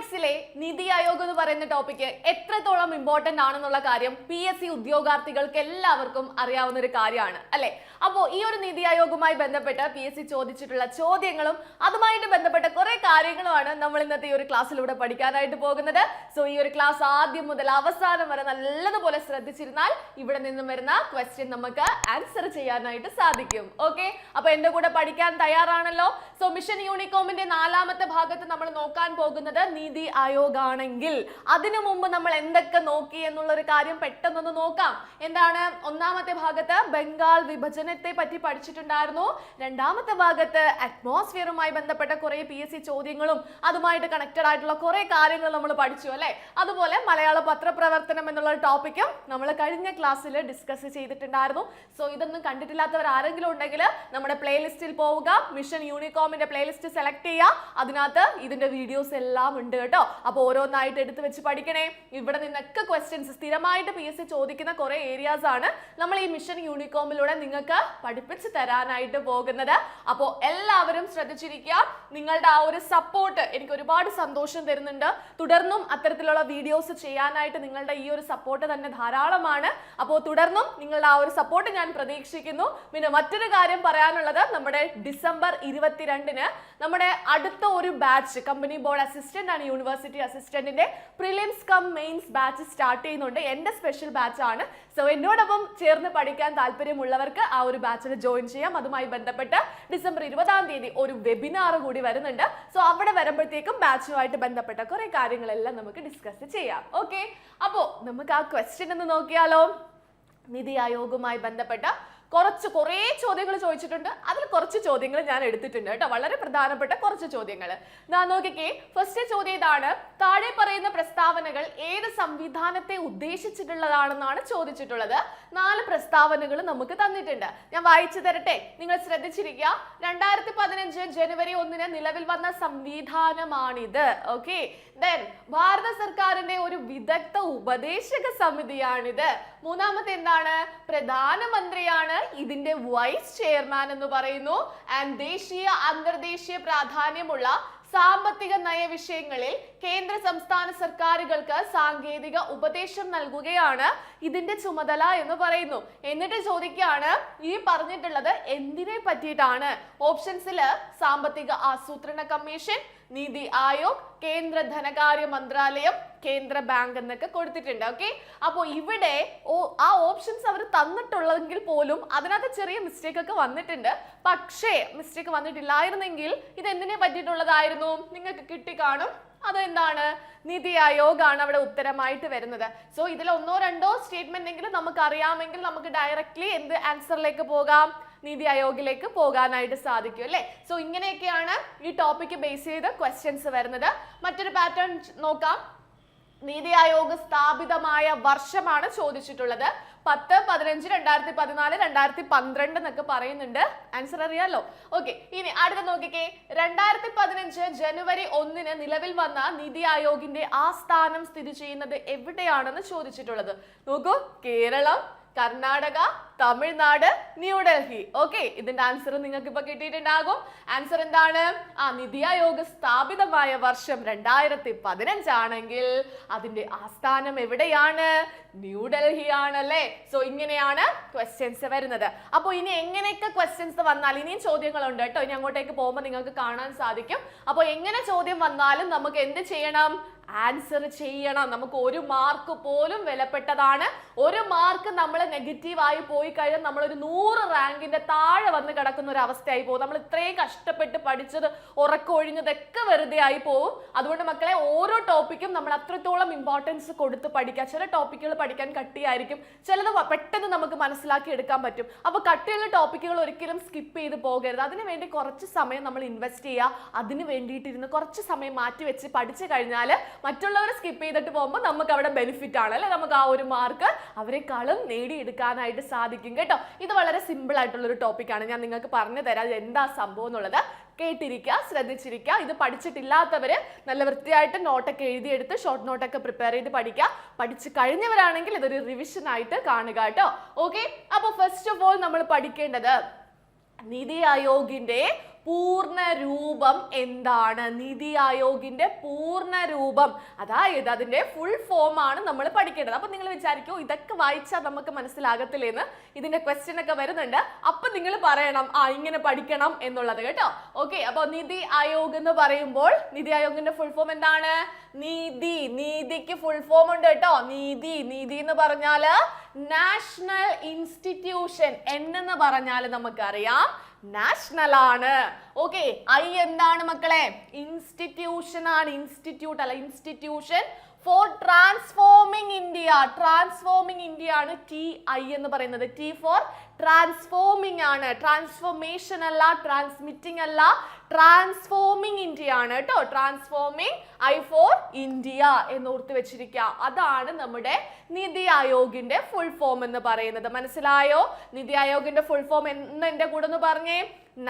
എക്കണോമിക്സിലെ നിതി ആയോഗ് എന്ന് പറയുന്ന ടോപ്പിക്ക് എത്രത്തോളം ഇമ്പോർട്ടന്റ് ആണെന്നുള്ള കാര്യം പി എസ് സി ഉദ്യോഗാർത്ഥികൾക്ക് എല്ലാവർക്കും അറിയാവുന്ന ഒരു കാര്യമാണ് അല്ലെ? അപ്പോൾ ഈ ഒരു നിതി ആയോഗുമായി ബന്ധപ്പെട്ട് പി എസ് സി ചോദിച്ചിട്ടുള്ള ചോദ്യങ്ങളും അതുമായിട്ട് ബന്ധപ്പെട്ട കുറെ കാര്യങ്ങളുമാണ് നമ്മൾ ഇന്നത്തെ ഈ ഒരു ക്ലാസ്സിലൂടെ പഠിക്കാനായിട്ട് പോകുന്നത്. സോ ഈ ഒരു ക്ലാസ് ആദ്യം മുതൽ അവസാനം വരെ നല്ലതുപോലെ ശ്രദ്ധിച്ചിരുന്നാൽ ഇവിടെ നിന്നും വരുന്ന ക്വസ്റ്റ്യൻ നമുക്ക് ആൻസർ ചെയ്യാനായിട്ട് സാധിക്കും ഓക്കെ അപ്പൊ എന്റെ കൂടെ പഠിക്കാൻ തയ്യാറാണല്ലോ. സോ മിഷൻ യൂണിക്കോമിന്റെ നാലാമത്തെ ഭാഗത്ത് നമ്മൾ നോക്കാൻ പോകുന്നത് നീതി ആയോഗ് ആണെങ്കിൽ അതിനു മുമ്പ് നമ്മൾ എന്തൊക്കെ നോക്കി എന്നുള്ള ഒരു കാര്യം പെട്ടെന്നൊന്ന് നോക്കാം. എന്താണ്? ഒന്നാമത്തെ ഭാഗത്ത് ബംഗാൾ വിഭജനത്തെ പറ്റി പഠിച്ചിട്ടുണ്ടായിരുന്നു. രണ്ടാമത്തെ ഭാഗത്ത് അറ്റ്മോസ്ഫിയറുമായി ബന്ധപ്പെട്ട കുറെ പി എസ് സി ചോദ്യങ്ങളും അതുമായിട്ട് കണക്റ്റഡ് ആയിട്ടുള്ള കുറെ കാര്യങ്ങൾ നമ്മൾ പഠിച്ചു അല്ലെ? അതുപോലെ മലയാള പത്രപ്രവർത്തനം എന്നുള്ള ടോപ്പിക്കും നമ്മൾ കഴിഞ്ഞ ക്ലാസ്സിൽ ഡിസ്കസ് ചെയ്തിട്ടുണ്ടായിരുന്നു. സോ ഇതൊന്നും കണ്ടിട്ടില്ലാത്തവർ ആരെങ്കിലും ഉണ്ടെങ്കിൽ നമ്മുടെ പ്ലേലിസ്റ്റിൽ പോവുക. മിഷൻ യൂണിക്കോമിന്റെ പ്ലേലിസ്റ്റ് സെലക്ട് ചെയ്യുക. അതിനകത്ത് ഇതിന്റെ വീഡിയോസ് എല്ലാം ഉണ്ട്. കേട്ടോ. അപ്പോൾ ഓരോന്നായിട്ട് എടുത്ത് വെച്ച് പഠിക്കണേ. ഇവിടെ നിന്നൊക്കെ ക്വസ്റ്റ്യൻസ് സ്ഥിരമായിട്ട് പി എസ് സി ചോദിക്കുന്ന കുറേ ഏരിയാസ് ആണ്. നമ്മൾ ഈ മിഷൻ യൂണിക്കോമിലൂടെ നിങ്ങൾക്ക് പഠിപ്പിച്ച് തരാനായിട്ട് പോകുന്നത്. അപ്പോൾ എല്ലാവരും ശ്രദ്ധിച്ചിരിക്കുക. നിങ്ങളുടെ ആ ഒരു സപ്പോർട്ട് എനിക്ക് ഒരുപാട് സന്തോഷം തരുന്നുണ്ട്. തുടർന്നും അത്തരത്തിലുള്ള വീഡിയോസ് ചെയ്യാനായിട്ട് നിങ്ങളുടെ ഈ ഒരു സപ്പോർട്ട് തന്നെ ധാരാളമാണ്. അപ്പോൾ തുടർന്നും നിങ്ങളുടെ ആ ഒരു സപ്പോർട്ട് ഞാൻ പ്രതീക്ഷിക്കുന്നു. പിന്നെ മറ്റൊരു കാര്യം പറയാനുള്ളത് നമ്മുടെ ഡിസംബർ ഇരുപത്തിരണ്ടിന് നമ്മുടെ അടുത്ത ഒരു ബാച്ച് കമ്പനി ബോർഡ് അസിസ്റ്റന്റ് ആണ് university അസിസ്റ്റന്റിന്റെ prelims cum mains batch start ചെയ്യുന്നുണ്ട്. എന്റെ സ്പെഷ്യൽ ബാച്ച് ആണ്. സോ എന്നോടൊപ്പം ചേർന്ന് പഠിക്കാൻ താല്പര്യമുള്ളവർക്ക് ആ ഒരു ബാച്ചിൽ ജോയിൻ ചെയ്യാം. അതുമായി ബന്ധപ്പെട്ട് ഡിസംബർ ഇരുപതാം തീയതി ഒരു വെബിനാർ കൂടി വരുന്നുണ്ട്. സോ അവിടെ വരുമ്പോഴത്തേക്കും ബാച്ചുമായിട്ട് ബന്ധപ്പെട്ട കുറെ കാര്യങ്ങളെല്ലാം നമുക്ക് ഡിസ്കസ് ചെയ്യാം. ഓക്കെ അപ്പോ നമുക്ക് ആ ക്വസ്റ്റ്യൻ ഒന്ന് നോക്കിയാലോ? നിതി ആയോഗുമായി ബന്ധപ്പെട്ട കുറച്ച് കുറേ ചോദ്യങ്ങൾ ചോദിച്ചിട്ടുണ്ട്. അതിൽ കുറച്ച് ചോദ്യങ്ങൾ ഞാൻ എടുത്തിട്ടുണ്ട് കേട്ടോ. വളരെ പ്രധാനപ്പെട്ട കുറച്ച് ചോദ്യങ്ങൾ. ഞാൻ നോക്കിക്കേ. ഫസ്റ്റ് ചോദ്യം ഇതാണ്. താഴെ പറയുന്ന പ്രസ്താവനകൾ ഏത് സംവിധാനത്തെ ഉദ്ദേശിച്ചിട്ടുള്ളതാണെന്നാണ് ചോദിച്ചിട്ടുള്ളത്. നാല് പ്രസ്താവനകൾ നമുക്ക് തന്നിട്ടുണ്ട്. ഞാൻ വായിച്ചു തരട്ടെ. നിങ്ങൾ ശ്രദ്ധിച്ചിരിക്കുക. രണ്ടായിരത്തി പതിനഞ്ച് ജനുവരി ഒന്നിന് നിലവിൽ വന്ന സംവിധാനമാണിത്. ഓക്കെ ദെൻ ഭാരത സർക്കാരിന്റെ ഒരു വിദഗ്ധ ഉപദേശക സമിതിയാണിത്. മൂന്നാമത്തെ എന്താണ്? പ്രധാനമന്ത്രിയാണ് ഇതിന്റെ വൈസ് ചെയർമാൻ എന്ന് പറയുന്നു. ആൻഡ് ദേശീയ അന്തർദേശീയ പ്രാധാന്യമുള്ള സാമ്പത്തിക നയ വിഷയങ്ങളിൽ കേന്ദ്ര സംസ്ഥാന സർക്കാരുകൾക്ക് സാങ്കേതിക ഉപദേശം നൽകുകയാണ് ഇതിന്റെ ചുമതല എന്ന് പറയുന്നു. എന്നിട്ട് ചോദിക്കുകയാണ് ഈ പറഞ്ഞിട്ടുള്ളത് എന്തിനെ പറ്റിയിട്ടാണ്? ഓപ്ഷൻസിൽ സാമ്പത്തിക ആസൂത്രണ കമ്മീഷൻ നീതി ആയോഗ് കേന്ദ്ര ധനകാര്യ മന്ത്രാലയം കേന്ദ്ര ബാങ്ക് എന്നൊക്കെ കൊടുത്തിട്ടുണ്ട്. ഓക്കെ? അപ്പോൾ ഇവിടെ ആ ഓപ്ഷൻസ് അവർ തന്നിട്ടുള്ളതെങ്കിൽ പോലും അതിനകത്ത് ചെറിയ മിസ്റ്റേക്ക് ഒക്കെ വന്നിട്ടുണ്ട്. പക്ഷേ മിസ്റ്റേക്ക് വന്നിട്ടില്ലായിരുന്നെങ്കിൽ ഇത് എന്തിനെ പറ്റിയിട്ടുള്ളതായിരുന്നു? നിങ്ങൾക്ക് കിട്ടിക്കാണും. അതെന്താണ്? നിതി ആയോഗ് ആണ് അവിടെ ഉത്തരമായിട്ട് വരുന്നത്. സോ ഇതിൽ ഒന്നോ രണ്ടോ സ്റ്റേറ്റ്മെന്റ് എങ്കിലും നമുക്ക് അറിയാമെങ്കിൽ നമുക്ക് ഡയറക്ട്ലി എന്ത് ആൻസറിലേക്ക് പോകാം? നീതി ആയോഗിലേക്ക് പോകാനായിട്ട് സാധിക്കും അല്ലേ? സോ ഇങ്ങനെയൊക്കെയാണ് ഈ ടോപ്പിക്ക് ബേസ് ചെയ്ത് ക്വസ്റ്റ്യൻസ് വരുന്നത്. മറ്റൊരു പാറ്റേൺ നോക്കാം. നീതി ആയോഗ് സ്ഥാപിതമായ വർഷമാണ് ചോദിച്ചിട്ടുള്ളത്. പത്ത് പതിനഞ്ച് രണ്ടായിരത്തി പതിനാല് രണ്ടായിരത്തി പന്ത്രണ്ട് എന്നൊക്കെ പറയുന്നുണ്ട്. ആൻസർ അറിയാലോ? ഓക്കെ ഇനി അടുത്ത നോക്കിക്കേ. രണ്ടായിരത്തി പതിനഞ്ച് ജനുവരി ഒന്നിന് നിലവിൽ വന്ന നിതി ആയോഗിന്റെ സ്ഥാനം സ്ഥിതി ചെയ്യുന്നത് എവിടെയാണെന്ന് ചോദിച്ചിട്ടുള്ളത്. നോക്കൂ കേരളം കർണാടക തമിഴ്നാട് ന്യൂഡൽഹി ഓക്കെ ഇതിന്റെ ആൻസർ നിങ്ങൾക്ക് ഇപ്പൊ കിട്ടിയിട്ടുണ്ടാകും. ആൻസർ എന്താണ്? ആ നിതി ആയോഗ് സ്ഥാപിതമായ വർഷം രണ്ടായിരത്തി പതിനഞ്ചാണെങ്കിൽ അതിന്റെ ആസ്ഥാനം എവിടെയാണ്? ന്യൂഡൽഹി ആണല്ലേ സോ ഇങ്ങനെയാണ് ക്വസ്റ്റ്യൻസ് വരുന്നത്. അപ്പോൾ ഇനി എങ്ങനെയൊക്കെ ക്വസ്റ്റ്യൻസ് വന്നാൽ ഇനിയും ചോദ്യങ്ങളുണ്ട് കേട്ടോ. ഇനി അങ്ങോട്ടേക്ക് പോകുമ്പോൾ നിങ്ങൾക്ക് കാണാൻ സാധിക്കും. അപ്പോൾ എങ്ങനെ ചോദ്യം വന്നാലും നമുക്ക് എന്ത് ചെയ്യണം? ആൻസർ ചെയ്യണം. നമുക്ക് ഒരു മാർക്ക് പോലും വിലപ്പെട്ടതാണ്. ഒരു മാർക്ക് നമ്മൾ നെഗറ്റീവായി പോയി കഴിഞ്ഞാൽ നമ്മളൊരു നൂറ് റാങ്കിന്റെ താഴെ വന്ന് കിടക്കുന്ന ഒരു അവസ്ഥയായി പോകും. നമ്മൾ ഇത്രയും കഷ്ടപ്പെട്ട് പഠിച്ചത് ഉറക്കൊഴിഞ്ഞതൊക്കെ വെറുതെ ആയി പോകും അതുകൊണ്ട് മക്കളെ ഓരോ ടോപ്പിക്കും നമ്മൾ അത്രത്തോളം ഇമ്പോർട്ടൻസ് കൊടുത്ത് പഠിക്കുക ചില ടോപ്പിക്കുകൾ പഠിക്കാൻ കട്ടിയായിരിക്കും. ചിലത് പെട്ടെന്ന് നമുക്ക് മനസ്സിലാക്കി എടുക്കാൻ പറ്റും. അപ്പോൾ കട്ടിയുള്ള ടോപ്പിക്കുകൾ ഒരിക്കലും സ്കിപ്പ് ചെയ്ത് പോകരുത്. അതിന് വേണ്ടി കുറച്ച് സമയം നമ്മൾ ഇൻവെസ്റ്റ് ചെയ്യുക. അതിന് വേണ്ടിയിട്ടിരുന്ന് കുറച്ച് സമയം മാറ്റി വെച്ച് പഠിച്ചു കഴിഞ്ഞാൽ മറ്റുള്ളവർ സ്കിപ്പ് ചെയ്തിട്ട് പോകുമ്പോൾ നമുക്ക് അവിടെ ബെനിഫിറ്റ് ആണ്. അല്ലെ? നമുക്ക് ആ ഒരു മാർക്ക് അവരെക്കാളും നേടിയെടുക്കാനായിട്ട് സാധിക്കും കേട്ടോ. ഇത് വളരെ സിമ്പിൾ ആയിട്ടുള്ള ഒരു ടോപ്പിക്കാണ് ഞാൻ നിങ്ങൾക്ക് പറഞ്ഞു തരാം അത് എന്താ സംഭവം എന്നുള്ളത്. കേട്ടിരിക്കുക ശ്രദ്ധിച്ചിരിക്കുക. ഇത് പഠിച്ചിട്ടില്ലാത്തവർ നല്ല വൃത്തിയായിട്ട് നോട്ടൊക്കെ എഴുതിയെടുത്ത് ഷോർട്ട് നോട്ടൊക്കെ പ്രിപ്പയർ ചെയ്ത് പഠിക്കുക. പഠിച്ചു കഴിഞ്ഞവരാണെങ്കിൽ ഇതൊരു റിവിഷൻ ആയിട്ട് കാണുക കേട്ടോ. ഓക്കെ അപ്പോൾ ഫസ്റ്റ് ഓഫ് ഓൾ നമ്മൾ പഠിക്കേണ്ടത് നീതി ആയോഗിന്റെ പൂർണ രൂപം എന്താണ്? നിതി ആയോഗിന്റെ പൂർണ രൂപം അതായത് അതിന്റെ ഫുൾ ഫോം ആണ് നമ്മൾ പഠിക്കേണ്ടത്. അപ്പൊ നിങ്ങൾ വിചാരിക്കോ ഇതൊക്കെ വായിച്ചാൽ നമുക്ക് മനസ്സിലാകത്തില്ലേന്ന് ഇതിന്റെ ക്വസ്റ്റ്യൻ ഒക്കെ വരുന്നുണ്ട്. അപ്പൊ നിങ്ങൾ പറയണം ആ ഇങ്ങനെ പഠിക്കണം എന്നുള്ളത് കേട്ടോ. ഓക്കെ അപ്പൊ നിതി ആയോഗ് എന്ന് പറയുമ്പോൾ നിതി ആയോഗിന്റെ ഫുൾ ഫോം എന്താണ്? നീതി. നീതിക്ക് ഫുൾ ഫോം ഉണ്ട് കേട്ടോ. നീതി. നീതി എന്ന് പറഞ്ഞാൽ നാഷണൽ ഇൻസ്റ്റിറ്റ്യൂഷൻ എൻ എന്ന് പറഞ്ഞാൽ നമുക്കറിയാം. നാഷണൽ ആണ്. ഓക്കെ ഐ എന്താണ് മക്കളെ? ഇൻസ്റ്റിറ്റ്യൂഷൻ ആണ്. ഇൻസ്റ്റിറ്റ്യൂട്ട് അല്ല institution for transforming India transforming India ആണ് ടി ഐ എന്ന് പറയുന്നത്. ടി ഫോർ ട്രാൻസ്ഫോമിംഗ് ആണ്. ട്രാൻസ്ഫോർമേഷൻ അല്ല ട്രാൻസ്മിറ്റിംഗ് അല്ല ട്രാൻസ്ഫോമിംഗ് ഇന്ത്യ ആണ് കേട്ടോ. ട്രാൻസ്ഫോമിംഗ് ഐ ഫോർ ഇന്ത്യ എന്ന് ഓർത്ത് വെച്ചിരിക്കുക. അതാണ് നമ്മുടെ നിതി ആയോഗിന്റെ ഫുൾ ഫോം എന്ന് പറയുന്നത്. മനസ്സിലായോ? നിതി ആയോഗിന്റെ ഫുൾ ഫോം എന്ന് എന്റെ കൂടെ ഒന്ന് പറഞ്ഞേ.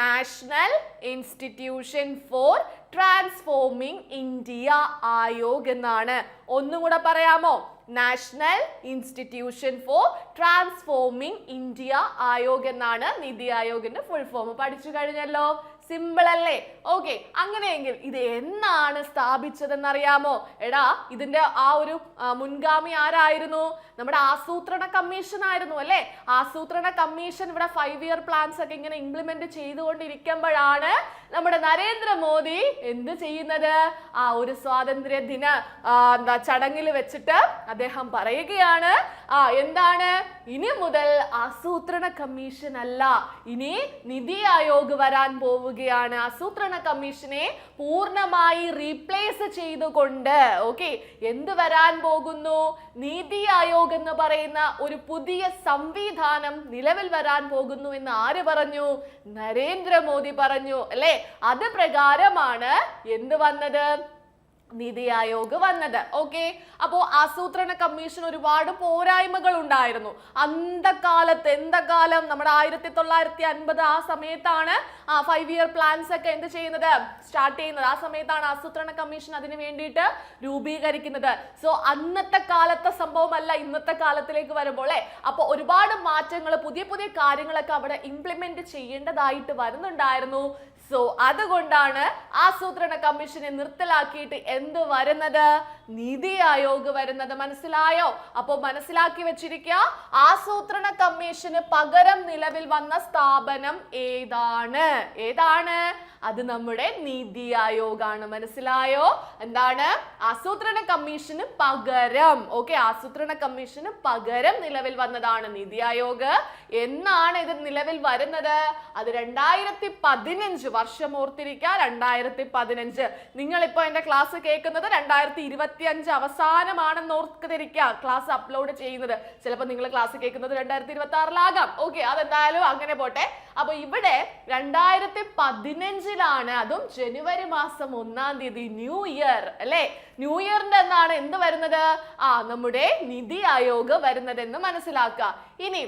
National institution for transforming India Aayog എന്നാണ്. ഒന്നുകൂടെ പറയാമോ? National institution for transforming India Aayog എന്നാണ്. നിതി ആയോഗിന്റെ ഫുൾ ഫോം പഠിച്ചു കഴിഞ്ഞല്ലോ. സിമ്പിൾ അല്ലേ? ഓക്കെ അങ്ങനെയെങ്കിൽ ഇത് എന്നാണ് സ്ഥാപിച്ചതെന്നറിയാമോ? എടാ ഇതിന്റെ ആ ഒരു മുൻഗാമി ആരായിരുന്നു? നമ്മുടെ ആസൂത്രണ കമ്മീഷൻ ആയിരുന്നു അല്ലേ? ആസൂത്രണ കമ്മീഷൻ ഇവിടെ ഫൈവ് ഇയർ പ്ലാൻസ് ഒക്കെ ഇങ്ങനെ ഇംപ്ലിമെന്റ് ചെയ്തുകൊണ്ടിരിക്കുമ്പോഴാണ് നമ്മുടെ നരേന്ദ്രമോദി എന്ത് ചെയ്യുന്നത്? ആ ഒരു സ്വാതന്ത്ര്യ ദിന എന്താ ചടങ്ങിൽ വെച്ചിട്ട് അദ്ദേഹം പറയുകയാണ്. ആ എന്താണ്? ഇനി മുതൽ ആസൂത്രണ കമ്മീഷൻ അല്ല. ഇനി നിതി ആയോഗ് വരാൻ പോവുകയാണ് ആസൂത്രണ കമ്മീഷനെ പൂർണമായി റീപ്ലേസ് ചെയ്തുകൊണ്ട്. ഓക്കെ എന്ത് വരാൻ പോകുന്നു? നീതി ആയോഗ് എന്ന് പറയുന്ന ഒരു പുതിയ സംവിധാനം നിലവിൽ വരാൻ പോകുന്നു എന്ന് ആര് പറഞ്ഞു? നരേന്ദ്രമോദി പറഞ്ഞു അല്ലെ? അത് പ്രകാരമാണ് എന്ത് വന്നത്? നിതി ആയോഗ് വന്നത്. ഓക്കെ അപ്പോ ആസൂത്രണ കമ്മീഷൻ ഒരുപാട് പോരായ്മകൾ ഉണ്ടായിരുന്നു. അന്തകാലത്ത് എന്തകാലം? നമ്മുടെ ആയിരത്തി തൊള്ളായിരത്തി അൻപത് ആ സമയത്താണ് ആ ഫൈവ് ഇയർ പ്ലാൻസ് ഒക്കെ എന്ത് ചെയ്യുന്നത്? സ്റ്റാർട്ട് ചെയ്യുന്നത്. ആ സമയത്താണ് ആസൂത്രണ കമ്മീഷൻ അതിന് വേണ്ടിയിട്ട് രൂപീകരിക്കുന്നത്. സോ അന്നത്തെ കാലത്തെ സംഭവമല്ല ഇന്നത്തെ കാലത്തിലേക്ക് വരുമ്പോൾ അല്ലേ? അപ്പൊ ഒരുപാട് മാറ്റങ്ങൾ പുതിയ പുതിയ കാര്യങ്ങളൊക്കെ അവിടെ ഇംപ്ലിമെന്റ് ചെയ്യേണ്ടതായിട്ട് വരുന്നുണ്ടായിരുന്നു. സോ അതുകൊണ്ടാണ് ആസൂത്രണ കമ്മീഷനെ നിർത്തലാക്കിയിട്ട് എന്ത് വരുന്നത്? നിതി ആയോഗ് വരുന്നത് മനസ്സിലായോ? അപ്പോ മനസ്സിലാക്കി വെച്ചിരിക്കുക ആസൂത്രണ കമ്മീഷന് പകരം നിലവിൽ വന്ന സ്ഥാപനം ഏതാണ്? ഏതാണ്? അത് നമ്മുടെ നീതി ആയോഗാണ്. മനസ്സിലായോ? എന്താണ്? ആസൂത്രണ കമ്മീഷന് പകരം. ഓക്കെ ആസൂത്രണ കമ്മീഷന് പകരം നിലവിൽ വന്നതാണ് നീതി ആയോഗ്. എന്നാണ് ഇത് നിലവിൽ വരുന്നത്? അത് രണ്ടായിരത്തി പതിനഞ്ച് വർഷം ഓർത്തിരിക്കുക. രണ്ടായിരത്തി പതിനഞ്ച് നിങ്ങൾ ഇപ്പോൾ എന്റെ ക്ലാസ് കേൾക്കുന്നത് രണ്ടായിരത്തി ഇരുപത്തി അഞ്ച് അവസാനമാണെന്ന് ഓർത്തിരിക്കുക. ക്ലാസ് അപ്ലോഡ് ചെയ്യുന്നത്. ചിലപ്പോൾ നിങ്ങൾ ക്ലാസ് കേൾക്കുന്നത് രണ്ടായിരത്തി ഇരുപത്തി ആറിലാകാം ഓക്കെ അതെന്തായാലും അങ്ങനെ പോട്ടെ. അപ്പൊ ഇവിടെ രണ്ടായിരത്തി പതിനഞ്ചിലാണ് അതും ജനുവരി മാസം ഒന്നാം തീയതി ന്യൂ ഇയർ അല്ലേ? ന്യൂ ഇയറിന്റെ എന്നാണ് എന്ത് വരുന്നത്? ആ നമ്മുടെ നിതി ആയോഗ് വരുന്നതെന്ന് മനസ്സിലാക്കുക. ഇനി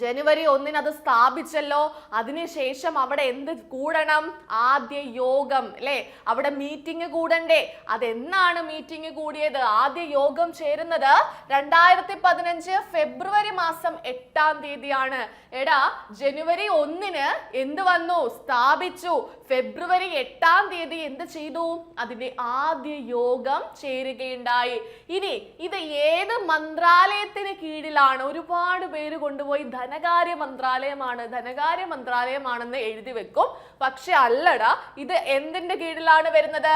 ജനുവരി ഒന്നിന് അത് സ്ഥാപിച്ചല്ലോ. അതിനുശേഷം അവിടെ എന്ത് കൂടണം? ആദ്യ യോഗം അല്ലേ? അവിടെ മീറ്റിംഗ് കൂടണ്ടേ? അതെന്നാണ് മീറ്റിംഗ് കൂടിയത്? ആദ്യ യോഗം ചേരുന്നത് രണ്ടായിരത്തി പതിനഞ്ച് ഫെബ്രുവരി മാസം എട്ടാം തീയതിയാണ്. എടാ ജനുവരി ഒന്നിന് എന്ത് വന്നു? സ്ഥാപിച്ചു. ഫെബ്രുവരി എട്ടാം തീയതി എന്ത് ചെയ്തു? അതിന്റെ ആദ്യ യോഗം ചേരുകയുണ്ടായി. ഇനി ഇത് ഏത് മന്ത്രാലയത്തിന് കീഴിലാണ്? ഒരുപാട് പേര് കൊണ്ടുപോയി ധനകാര്യ മന്ത്രാലയമാണ്. ധനകാര്യ മന്ത്രാലയമാണെന്ന് എഴുതി വെക്കും. പക്ഷെ അല്ലട ഇത് എന്തിന്റെ കീഴിലാണ് വരുന്നത്?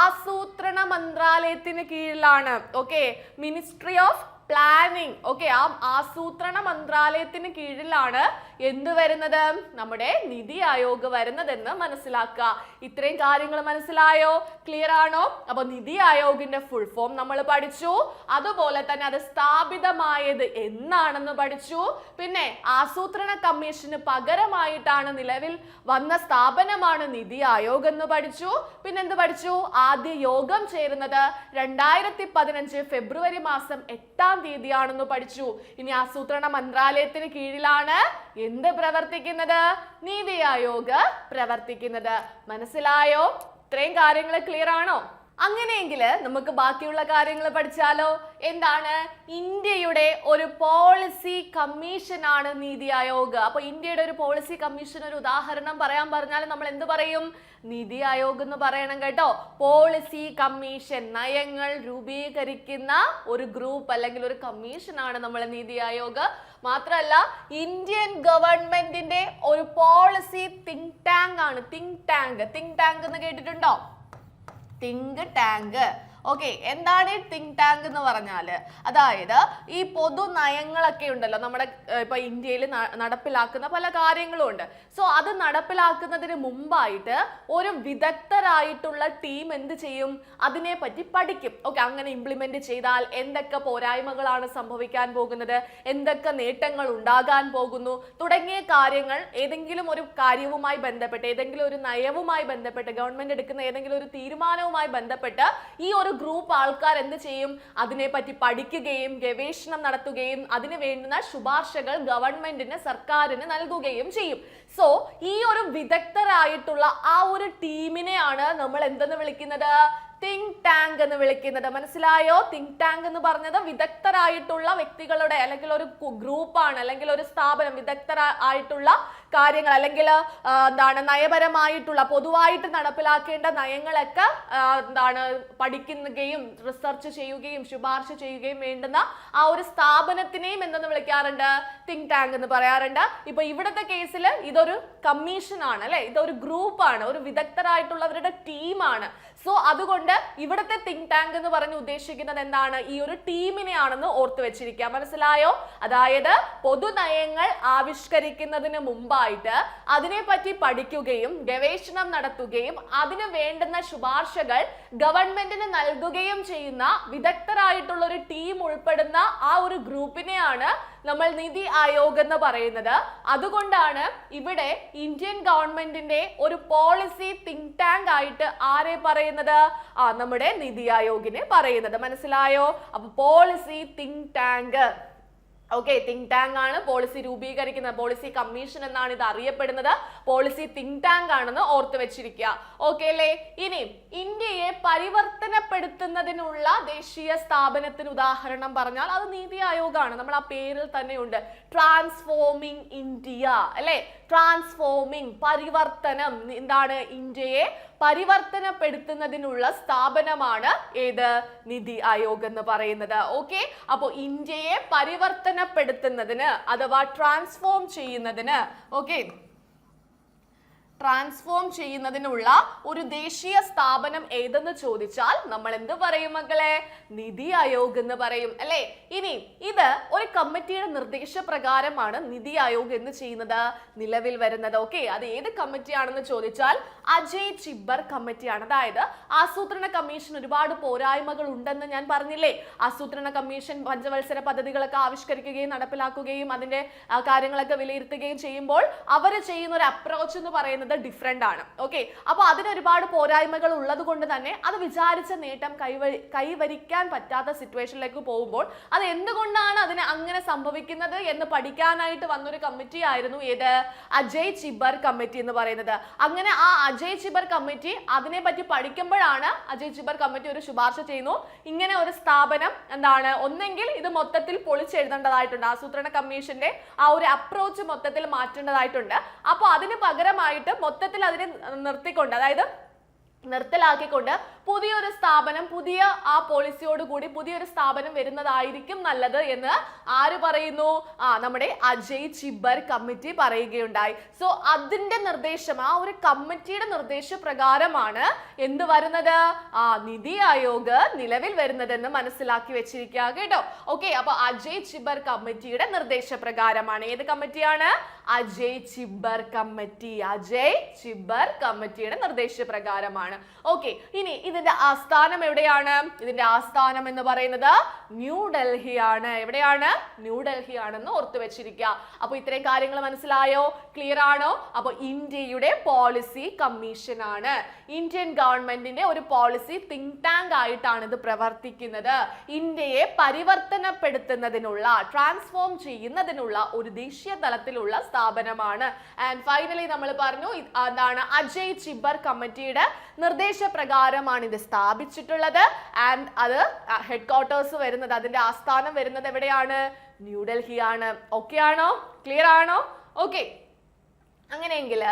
ആസൂത്രണ മന്ത്രാലയത്തിന് കീഴിലാണ്. Okay ministry of planning okay ആ ആസൂത്രണ മന്ത്രാലയത്തിന് കീഴിലാണ് എന്ത് വരുന്നത്? നമ്മുടെ നിതി ആയോഗ് വരുന്നതെന്ന് മനസ്സിലാക്കുക. ഇത്രയും കാര്യങ്ങൾ മനസ്സിലായോ? ക്ലിയർ ആണോ? അപ്പൊ നിതി ആയോഗിന്റെ ഫുൾ ഫോം നമ്മൾ പഠിച്ചു. അതുപോലെ തന്നെ അത് സ്ഥാപിതമായത് എന്നാണെന്ന് പഠിച്ചു. പിന്നെ ആസൂത്രണ കമ്മീഷന് പകരമായിട്ടാണ് നിലവിൽ വന്ന സ്ഥാപനമാണ് നിതി ആയോഗ് എന്ന് പഠിച്ചു. പിന്നെ എന്ത് പഠിച്ചു? ആദ്യ യോഗം ചേരുന്നത് രണ്ടായിരത്തി പതിനഞ്ച് ഫെബ്രുവരി മാസം എട്ടാം തീയതിയാണെന്ന് പഠിച്ചു. ഇനി ആസൂത്രണ മന്ത്രാലയത്തിന് കീഴിലാണ് എന്ത് പ്രവർത്തിക്കുന്നത്? നീതി ആയോഗ് പ്രവർത്തിക്കുന്നത്. മനസ്സിലായോ? ഇത്രയും കാര്യങ്ങൾ ക്ലിയർ ആണോ? അങ്ങനെയെങ്കിൽ നമുക്ക് ബാക്കിയുള്ള കാര്യങ്ങൾ പഠിച്ചാലോ? എന്താണ്? ഇന്ത്യയുടെ ഒരു പോളിസി കമ്മീഷനാണ് നീതി ആയോഗ്. അപ്പൊ ഇന്ത്യയുടെ ഒരു പോളിസി കമ്മീഷൻ ഒരു ഉദാഹരണം പറയാൻ പറഞ്ഞാൽ നമ്മൾ എന്ത് പറയും? നീതി ആയോഗ് എന്ന് പറയണം കേട്ടോ. പോളിസി കമ്മീഷൻ നയങ്ങൾ രൂപീകരിക്കുന്ന ഒരു ഗ്രൂപ്പ് അല്ലെങ്കിൽ ഒരു കമ്മീഷനാണ് നമ്മൾ നീതി ആയോഗ്. മാത്രമല്ല ഇന്ത്യൻ ഗവൺമെന്റിന്റെ ഒരു പോളിസി തിങ്ക് ടാങ്ക് ആണ്. തിങ്ക് ടാങ്ക് തിങ്ക് ടാങ്ക് എന്ന് കേട്ടിട്ടുണ്ടോ? Think tank. ഓക്കെ എന്താണ് ഈ തിങ്ക് ടാങ്ക് എന്ന് പറഞ്ഞാൽ അതായത് ഈ പൊതു നയങ്ങളൊക്കെ ഉണ്ടല്ലോ നമ്മുടെ ഇപ്പൊ ഇന്ത്യയിൽ നടപ്പിലാക്കുന്ന പല കാര്യങ്ങളും ഉണ്ട്. സോ അത് നടപ്പിലാക്കുന്നതിന് മുമ്പായിട്ട് ഒരു വിദഗ്ധരായിട്ടുള്ള ടീം എന്ത് ചെയ്യും? അതിനെ പറ്റി പഠിക്കും. ഓക്കെ അങ്ങനെ ഇംപ്ലിമെന്റ് ചെയ്താൽ എന്തൊക്കെ പോരായ്മകളാണ് സംഭവിക്കാൻ പോകുന്നത്? എന്തൊക്കെ നേട്ടങ്ങൾ ഉണ്ടാകാൻ പോകുന്നു? തുടങ്ങിയ കാര്യങ്ങൾ ഏതെങ്കിലും ഒരു കാര്യവുമായി ബന്ധപ്പെട്ട് ഏതെങ്കിലും ഒരു നയവുമായി ബന്ധപ്പെട്ട് ഗവൺമെന്റ് എടുക്കുന്ന ഏതെങ്കിലും ഒരു തീരുമാനവുമായി ബന്ധപ്പെട്ട് ഈ ഒരു ഗ്രൂപ്പ് ആൾക്കാർ എന്ത് ചെയ്യും? അതിനെപ്പറ്റി പഠിക്കുകയും ഗവേഷണം നടത്തുകയും അതിന് വേണ്ടുന്ന ശുപാർശകൾ ഗവൺമെന്റിന് സർക്കാരിന് നൽകുകയും ചെയ്യും. സോ ഈ ഒരു വിദഗ്ധരായിട്ടുള്ള ആ ഒരു ടീമിനെയാണ് നമ്മൾ എന്തെന്ന് വിളിക്കുന്നത്? തിങ്ക് ടാങ്ക് എന്ന് വിളിക്കുന്നത്. മനസ്സിലായോ? തിങ്ക് ടാങ്ക് എന്ന് പറഞ്ഞത് വിദഗ്ധരായിട്ടുള്ള വ്യക്തികളുടെ അല്ലെങ്കിൽ ഒരു ഗ്രൂപ്പാണ് അല്ലെങ്കിൽ ഒരു സ്ഥാപനം വിദഗ്ധ ആയിട്ടുള്ള കാര്യങ്ങൾ അല്ലെങ്കിൽ എന്താണ് നയപരമായിട്ടുള്ള പൊതുവായിട്ട് നടപ്പിലാക്കേണ്ട നയങ്ങളൊക്കെ എന്താണ് പഠിക്കുകയും റിസർച്ച് ചെയ്യുകയും ശുപാർശ ചെയ്യുകയും വേണ്ടുന്ന ആ ഒരു സ്ഥാപനത്തിനെയും എന്തെന്ന് വിളിക്കാറുണ്ട്? തിങ്ക് ടാങ്ക് എന്ന് പറയാറുണ്ട്. ഇപ്പൊ ഇവിടുത്തെ കേസിൽ ഇതൊരു കമ്മീഷനാണ് അല്ലെ? ഇതൊരു ഗ്രൂപ്പാണ് ഒരു വിദഗ്ധരായിട്ടുള്ളവരുടെ ടീമാണ്. സോ അതുകൊണ്ട് ഇവിടുത്തെ തിങ്ക് ടാങ്ക് എന്ന് പറഞ്ഞ് ഉദ്ദേശിക്കുന്നത് എന്താണ്? ഈ ഒരു ടീമിനെയാണെന്ന് ഓർത്ത് വെച്ചിരിക്കുക. മനസ്സിലായോ? അതായത് പൊതുനയങ്ങൾ ആവിഷ്കരിക്കുന്നതിന് മുമ്പായിട്ട് അതിനെപ്പറ്റി പഠിക്കുകയും ഗവേഷണം നടത്തുകയും അതിന് വേണ്ടുന്ന ശുപാർശകൾ ഗവൺമെന്റിന് നൽകുകയും ചെയ്യുന്ന വിദഗ്ധരായിട്ടുള്ള ഒരു ടീം ഉൾപ്പെടുന്ന ആ ഒരു ഗ്രൂപ്പിനെയാണ് നമ്മൾ നിതി ആയോഗ് എന്ന് പറയുന്നത്. അതുകൊണ്ടാണ് ഇവിടെ ഇന്ത്യൻ ഗവൺമെന്റിന്റെ ഒരു പോളിസി തിങ്ക് ടാങ്ക് ആയിട്ട് ആരെ പറയുന്നത്? ആ നമ്മുടെ നിതി ആയോഗിനെ പറയുന്നത്. മനസ്സിലായോ? അപ്പൊ policy think tank okay think tank ആണ് പോളിസി രൂപീകരിക്കുന്നത്. പോളിസി കമ്മീഷൻ എന്നാണ് ഇത് അറിയപ്പെടുന്നത്. പോളിസി തിങ്ക് ടാങ്ക് ആണെന്ന് ഓർത്ത് വെച്ചിരിക്കുക. ഓക്കെ അല്ലേ? ഇനി ഇന്ത്യയെ പരിവർത്തനപ്പെടുത്തുന്നതിനുള്ള ദേശീയ സ്ഥാപനത്തിന് ഉദാഹരണം പറഞ്ഞാൽ അത് നീതി ആയോഗാണ്. നമ്മൾ ആ പേരിൽ തന്നെയുണ്ട്. ട്രാൻസ്ഫോമിംഗ് ഇന്ത്യ അല്ലെ? ട്രാൻസ്ഫോമിംഗ് പരിവർത്തനം. എന്താണ് ഇന്ത്യയെ പരിവർത്തനപ്പെടുത്തുന്നതിനുള്ള സ്ഥാപനമാണ് ഏത് നിതി ആയോഗ് എന്ന് പറയുന്നത്. ഓക്കെ? അപ്പോൾ ഇന്ത്യയെ പരിവർത്തനപ്പെടുത്തുന്നതിന് അഥവാ ട്രാൻസ്ഫോം ചെയ്യുന്നതിന് ഓക്കെ? ട്രാൻസ്ഫോം ചെയ്യുന്നതിനുള്ള ഒരു ദേശീയ സ്ഥാപനം ഏതെന്ന് ചോദിച്ചാൽ നമ്മൾ എന്ത് പറയും മക്കളെ? നിതി ആയോഗ് എന്ന് പറയും അല്ലെ? ഇനി ഇത് ഒരു കമ്മിറ്റിയുടെ നിർദ്ദേശപ്രകാരമാണ് നിതി ആയോഗ് എന്ന് ചെയ്യുന്നത് നിലവിൽ വരുന്നത്. ഓക്കെ അത് ഏത് കമ്മിറ്റിയാണെന്ന് ചോദിച്ചാൽ അജയ് ചിബ്ബർ കമ്മിറ്റിയാണ്. അതായത് ആസൂത്രണ കമ്മീഷൻ ഒരുപാട് പോരായ്മകൾ ഉണ്ടെന്ന് ഞാൻ പറഞ്ഞില്ലേ? ആസൂത്രണ കമ്മീഷൻ പഞ്ചവത്സര പദ്ധതികളൊക്കെ ആവിഷ്കരിക്കുകയും നടപ്പിലാക്കുകയും അതിന്റെ കാര്യങ്ങളൊക്കെ വിലയിരുത്തുകയും ചെയ്യുമ്പോൾ അവർ ചെയ്യുന്ന ഒരു അപ്രോച്ച് എന്ന് പറയുന്നത് ഡിഫറെന്റ് ആണ്. ഓക്കെ അപ്പോൾ അതിന് ഒരുപാട് പോരായ്മകൾ ഉള്ളത് കൊണ്ട് തന്നെ അത് വിചാരിച്ച നേട്ടം കൈവരി കൈവരിക്കാൻ പറ്റാത്ത സിറ്റുവേഷനിലേക്ക് പോകുമ്പോൾ അത് എന്തുകൊണ്ടാണ് അതിന് അങ്ങനെ സംഭവിക്കുന്നത് എന്ന് പഠിക്കാനായിട്ട് വന്നൊരു കമ്മിറ്റി ആയിരുന്നു ഏത്? അജയ് ചിബർ കമ്മിറ്റി എന്ന് പറയുന്നത്. അങ്ങനെ ആ അജയ് ചിബർ കമ്മിറ്റി അതിനെ പറ്റി പഠിക്കുമ്പോഴാണ് അജയ് ചിബർ കമ്മിറ്റി ഒരു ശുപാർശ ചെയ്യുന്നു. ഇങ്ങനെ ഒരു സ്ഥാപനം എന്താണ്? ഒന്നെങ്കിൽ ഇത് മൊത്തത്തിൽ പൊളിച്ചെഴുതേണ്ടതായിട്ടുണ്ട്. ആസൂത്രണ കമ്മീഷന്റെ ആ ഒരു അപ്രോച്ച് മൊത്തത്തിൽ മാറ്റേണ്ടതായിട്ടുണ്ട്. അപ്പോൾ അതിന് പകരമായിട്ട് മൊത്തത്തിൽ അതിനെ നിർത്തിക്കൊണ്ട് അതായത് നിർത്തലാക്കിക്കൊണ്ട് പുതിയൊരു സ്ഥാപനം പുതിയ ആ പോളിസിയോട് കൂടി പുതിയൊരു സ്ഥാപനം വരുന്നതായിരിക്കും നല്ലത് എന്ന് ആര് പറയുന്നു? ആ നമ്മുടെ അജയ് ചിബർ കമ്മിറ്റി പറയുകയുണ്ടായി. സോ അതിന്റെ നിർദ്ദേശം ആ ഒരു കമ്മിറ്റിയുടെ നിർദ്ദേശപ്രകാരമാണ് എന്ത് വരുന്നത്? ആ നിതി ആയോഗ് നിലവിൽ വരുന്നതെന്ന് മനസ്സിലാക്കി വെച്ചിരിക്കുക കേട്ടോ. ഓക്കെ അപ്പൊ അജയ് ചിബർ കമ്മിറ്റിയുടെ നിർദ്ദേശപ്രകാരമാണ്. ഏത് കമ്മിറ്റിയാണ്? അജയ് ചിബർ കമ്മിറ്റി. അജയ് ചിബർ കമ്മിറ്റിയുടെ നിർദ്ദേശപ്രകാരമാണ്. ഓക്കെ ഇനി ഇതിന്റെ ആസ്ഥാനം എവിടെയാണ്? ഇതിന്റെ ആസ്ഥാനം എന്ന് പറയുന്നത് ന്യൂഡൽഹി ആണ് എവിടെയാണ്? ന്യൂഡൽഹി ആണെന്ന് ഓർത്തു വെച്ചിരിക്കുക. അപ്പൊ ഇത്രയും കാര്യങ്ങൾ മനസ്സിലായോ? ക്ലിയർ ആണോ? അപ്പൊ ഇന്ത്യയുടെ പോളിസി കമ്മീഷൻ ആണ്. ഇന്ത്യൻ ഗവൺമെന്റിന്റെ ഒരു പോളിസി തിങ്ക് ടാങ്ക് ആയിട്ടാണ് ഇത് പ്രവർത്തിക്കുന്നത്. ഇന്ത്യയെ പരിവർത്തനപ്പെടുത്തുന്നതിനുള്ള ട്രാൻസ്ഫോം ചെയ്യുന്നതിനുള്ള ഒരു ദേശീയ തലത്തിലുള്ള സ്ഥാപനമാണ്. ആൻഡ് ഫൈനലി നമ്മൾ പറഞ്ഞു അതാണ് അജയ് ചിബർ കമ്മിറ്റിയുടെ നിർദ്ദേശപ്രകാരമാണ് ആണ് ഇത് സ്ഥാപിച്ചിട്ടുള്ളത്. ആൻഡ് അത് ഹെഡ് ക്വാർട്ടേഴ്സ് വരുന്നത് അതിന്റെ ആസ്ഥാനം വരുന്നത് എവിടെയാണ്? ന്യൂഡൽഹി ആണ് ഓക്കെ ആണോ? ക്ലിയർ ആണോ? ഓക്കെ അങ്ങനെയെങ്കിൽ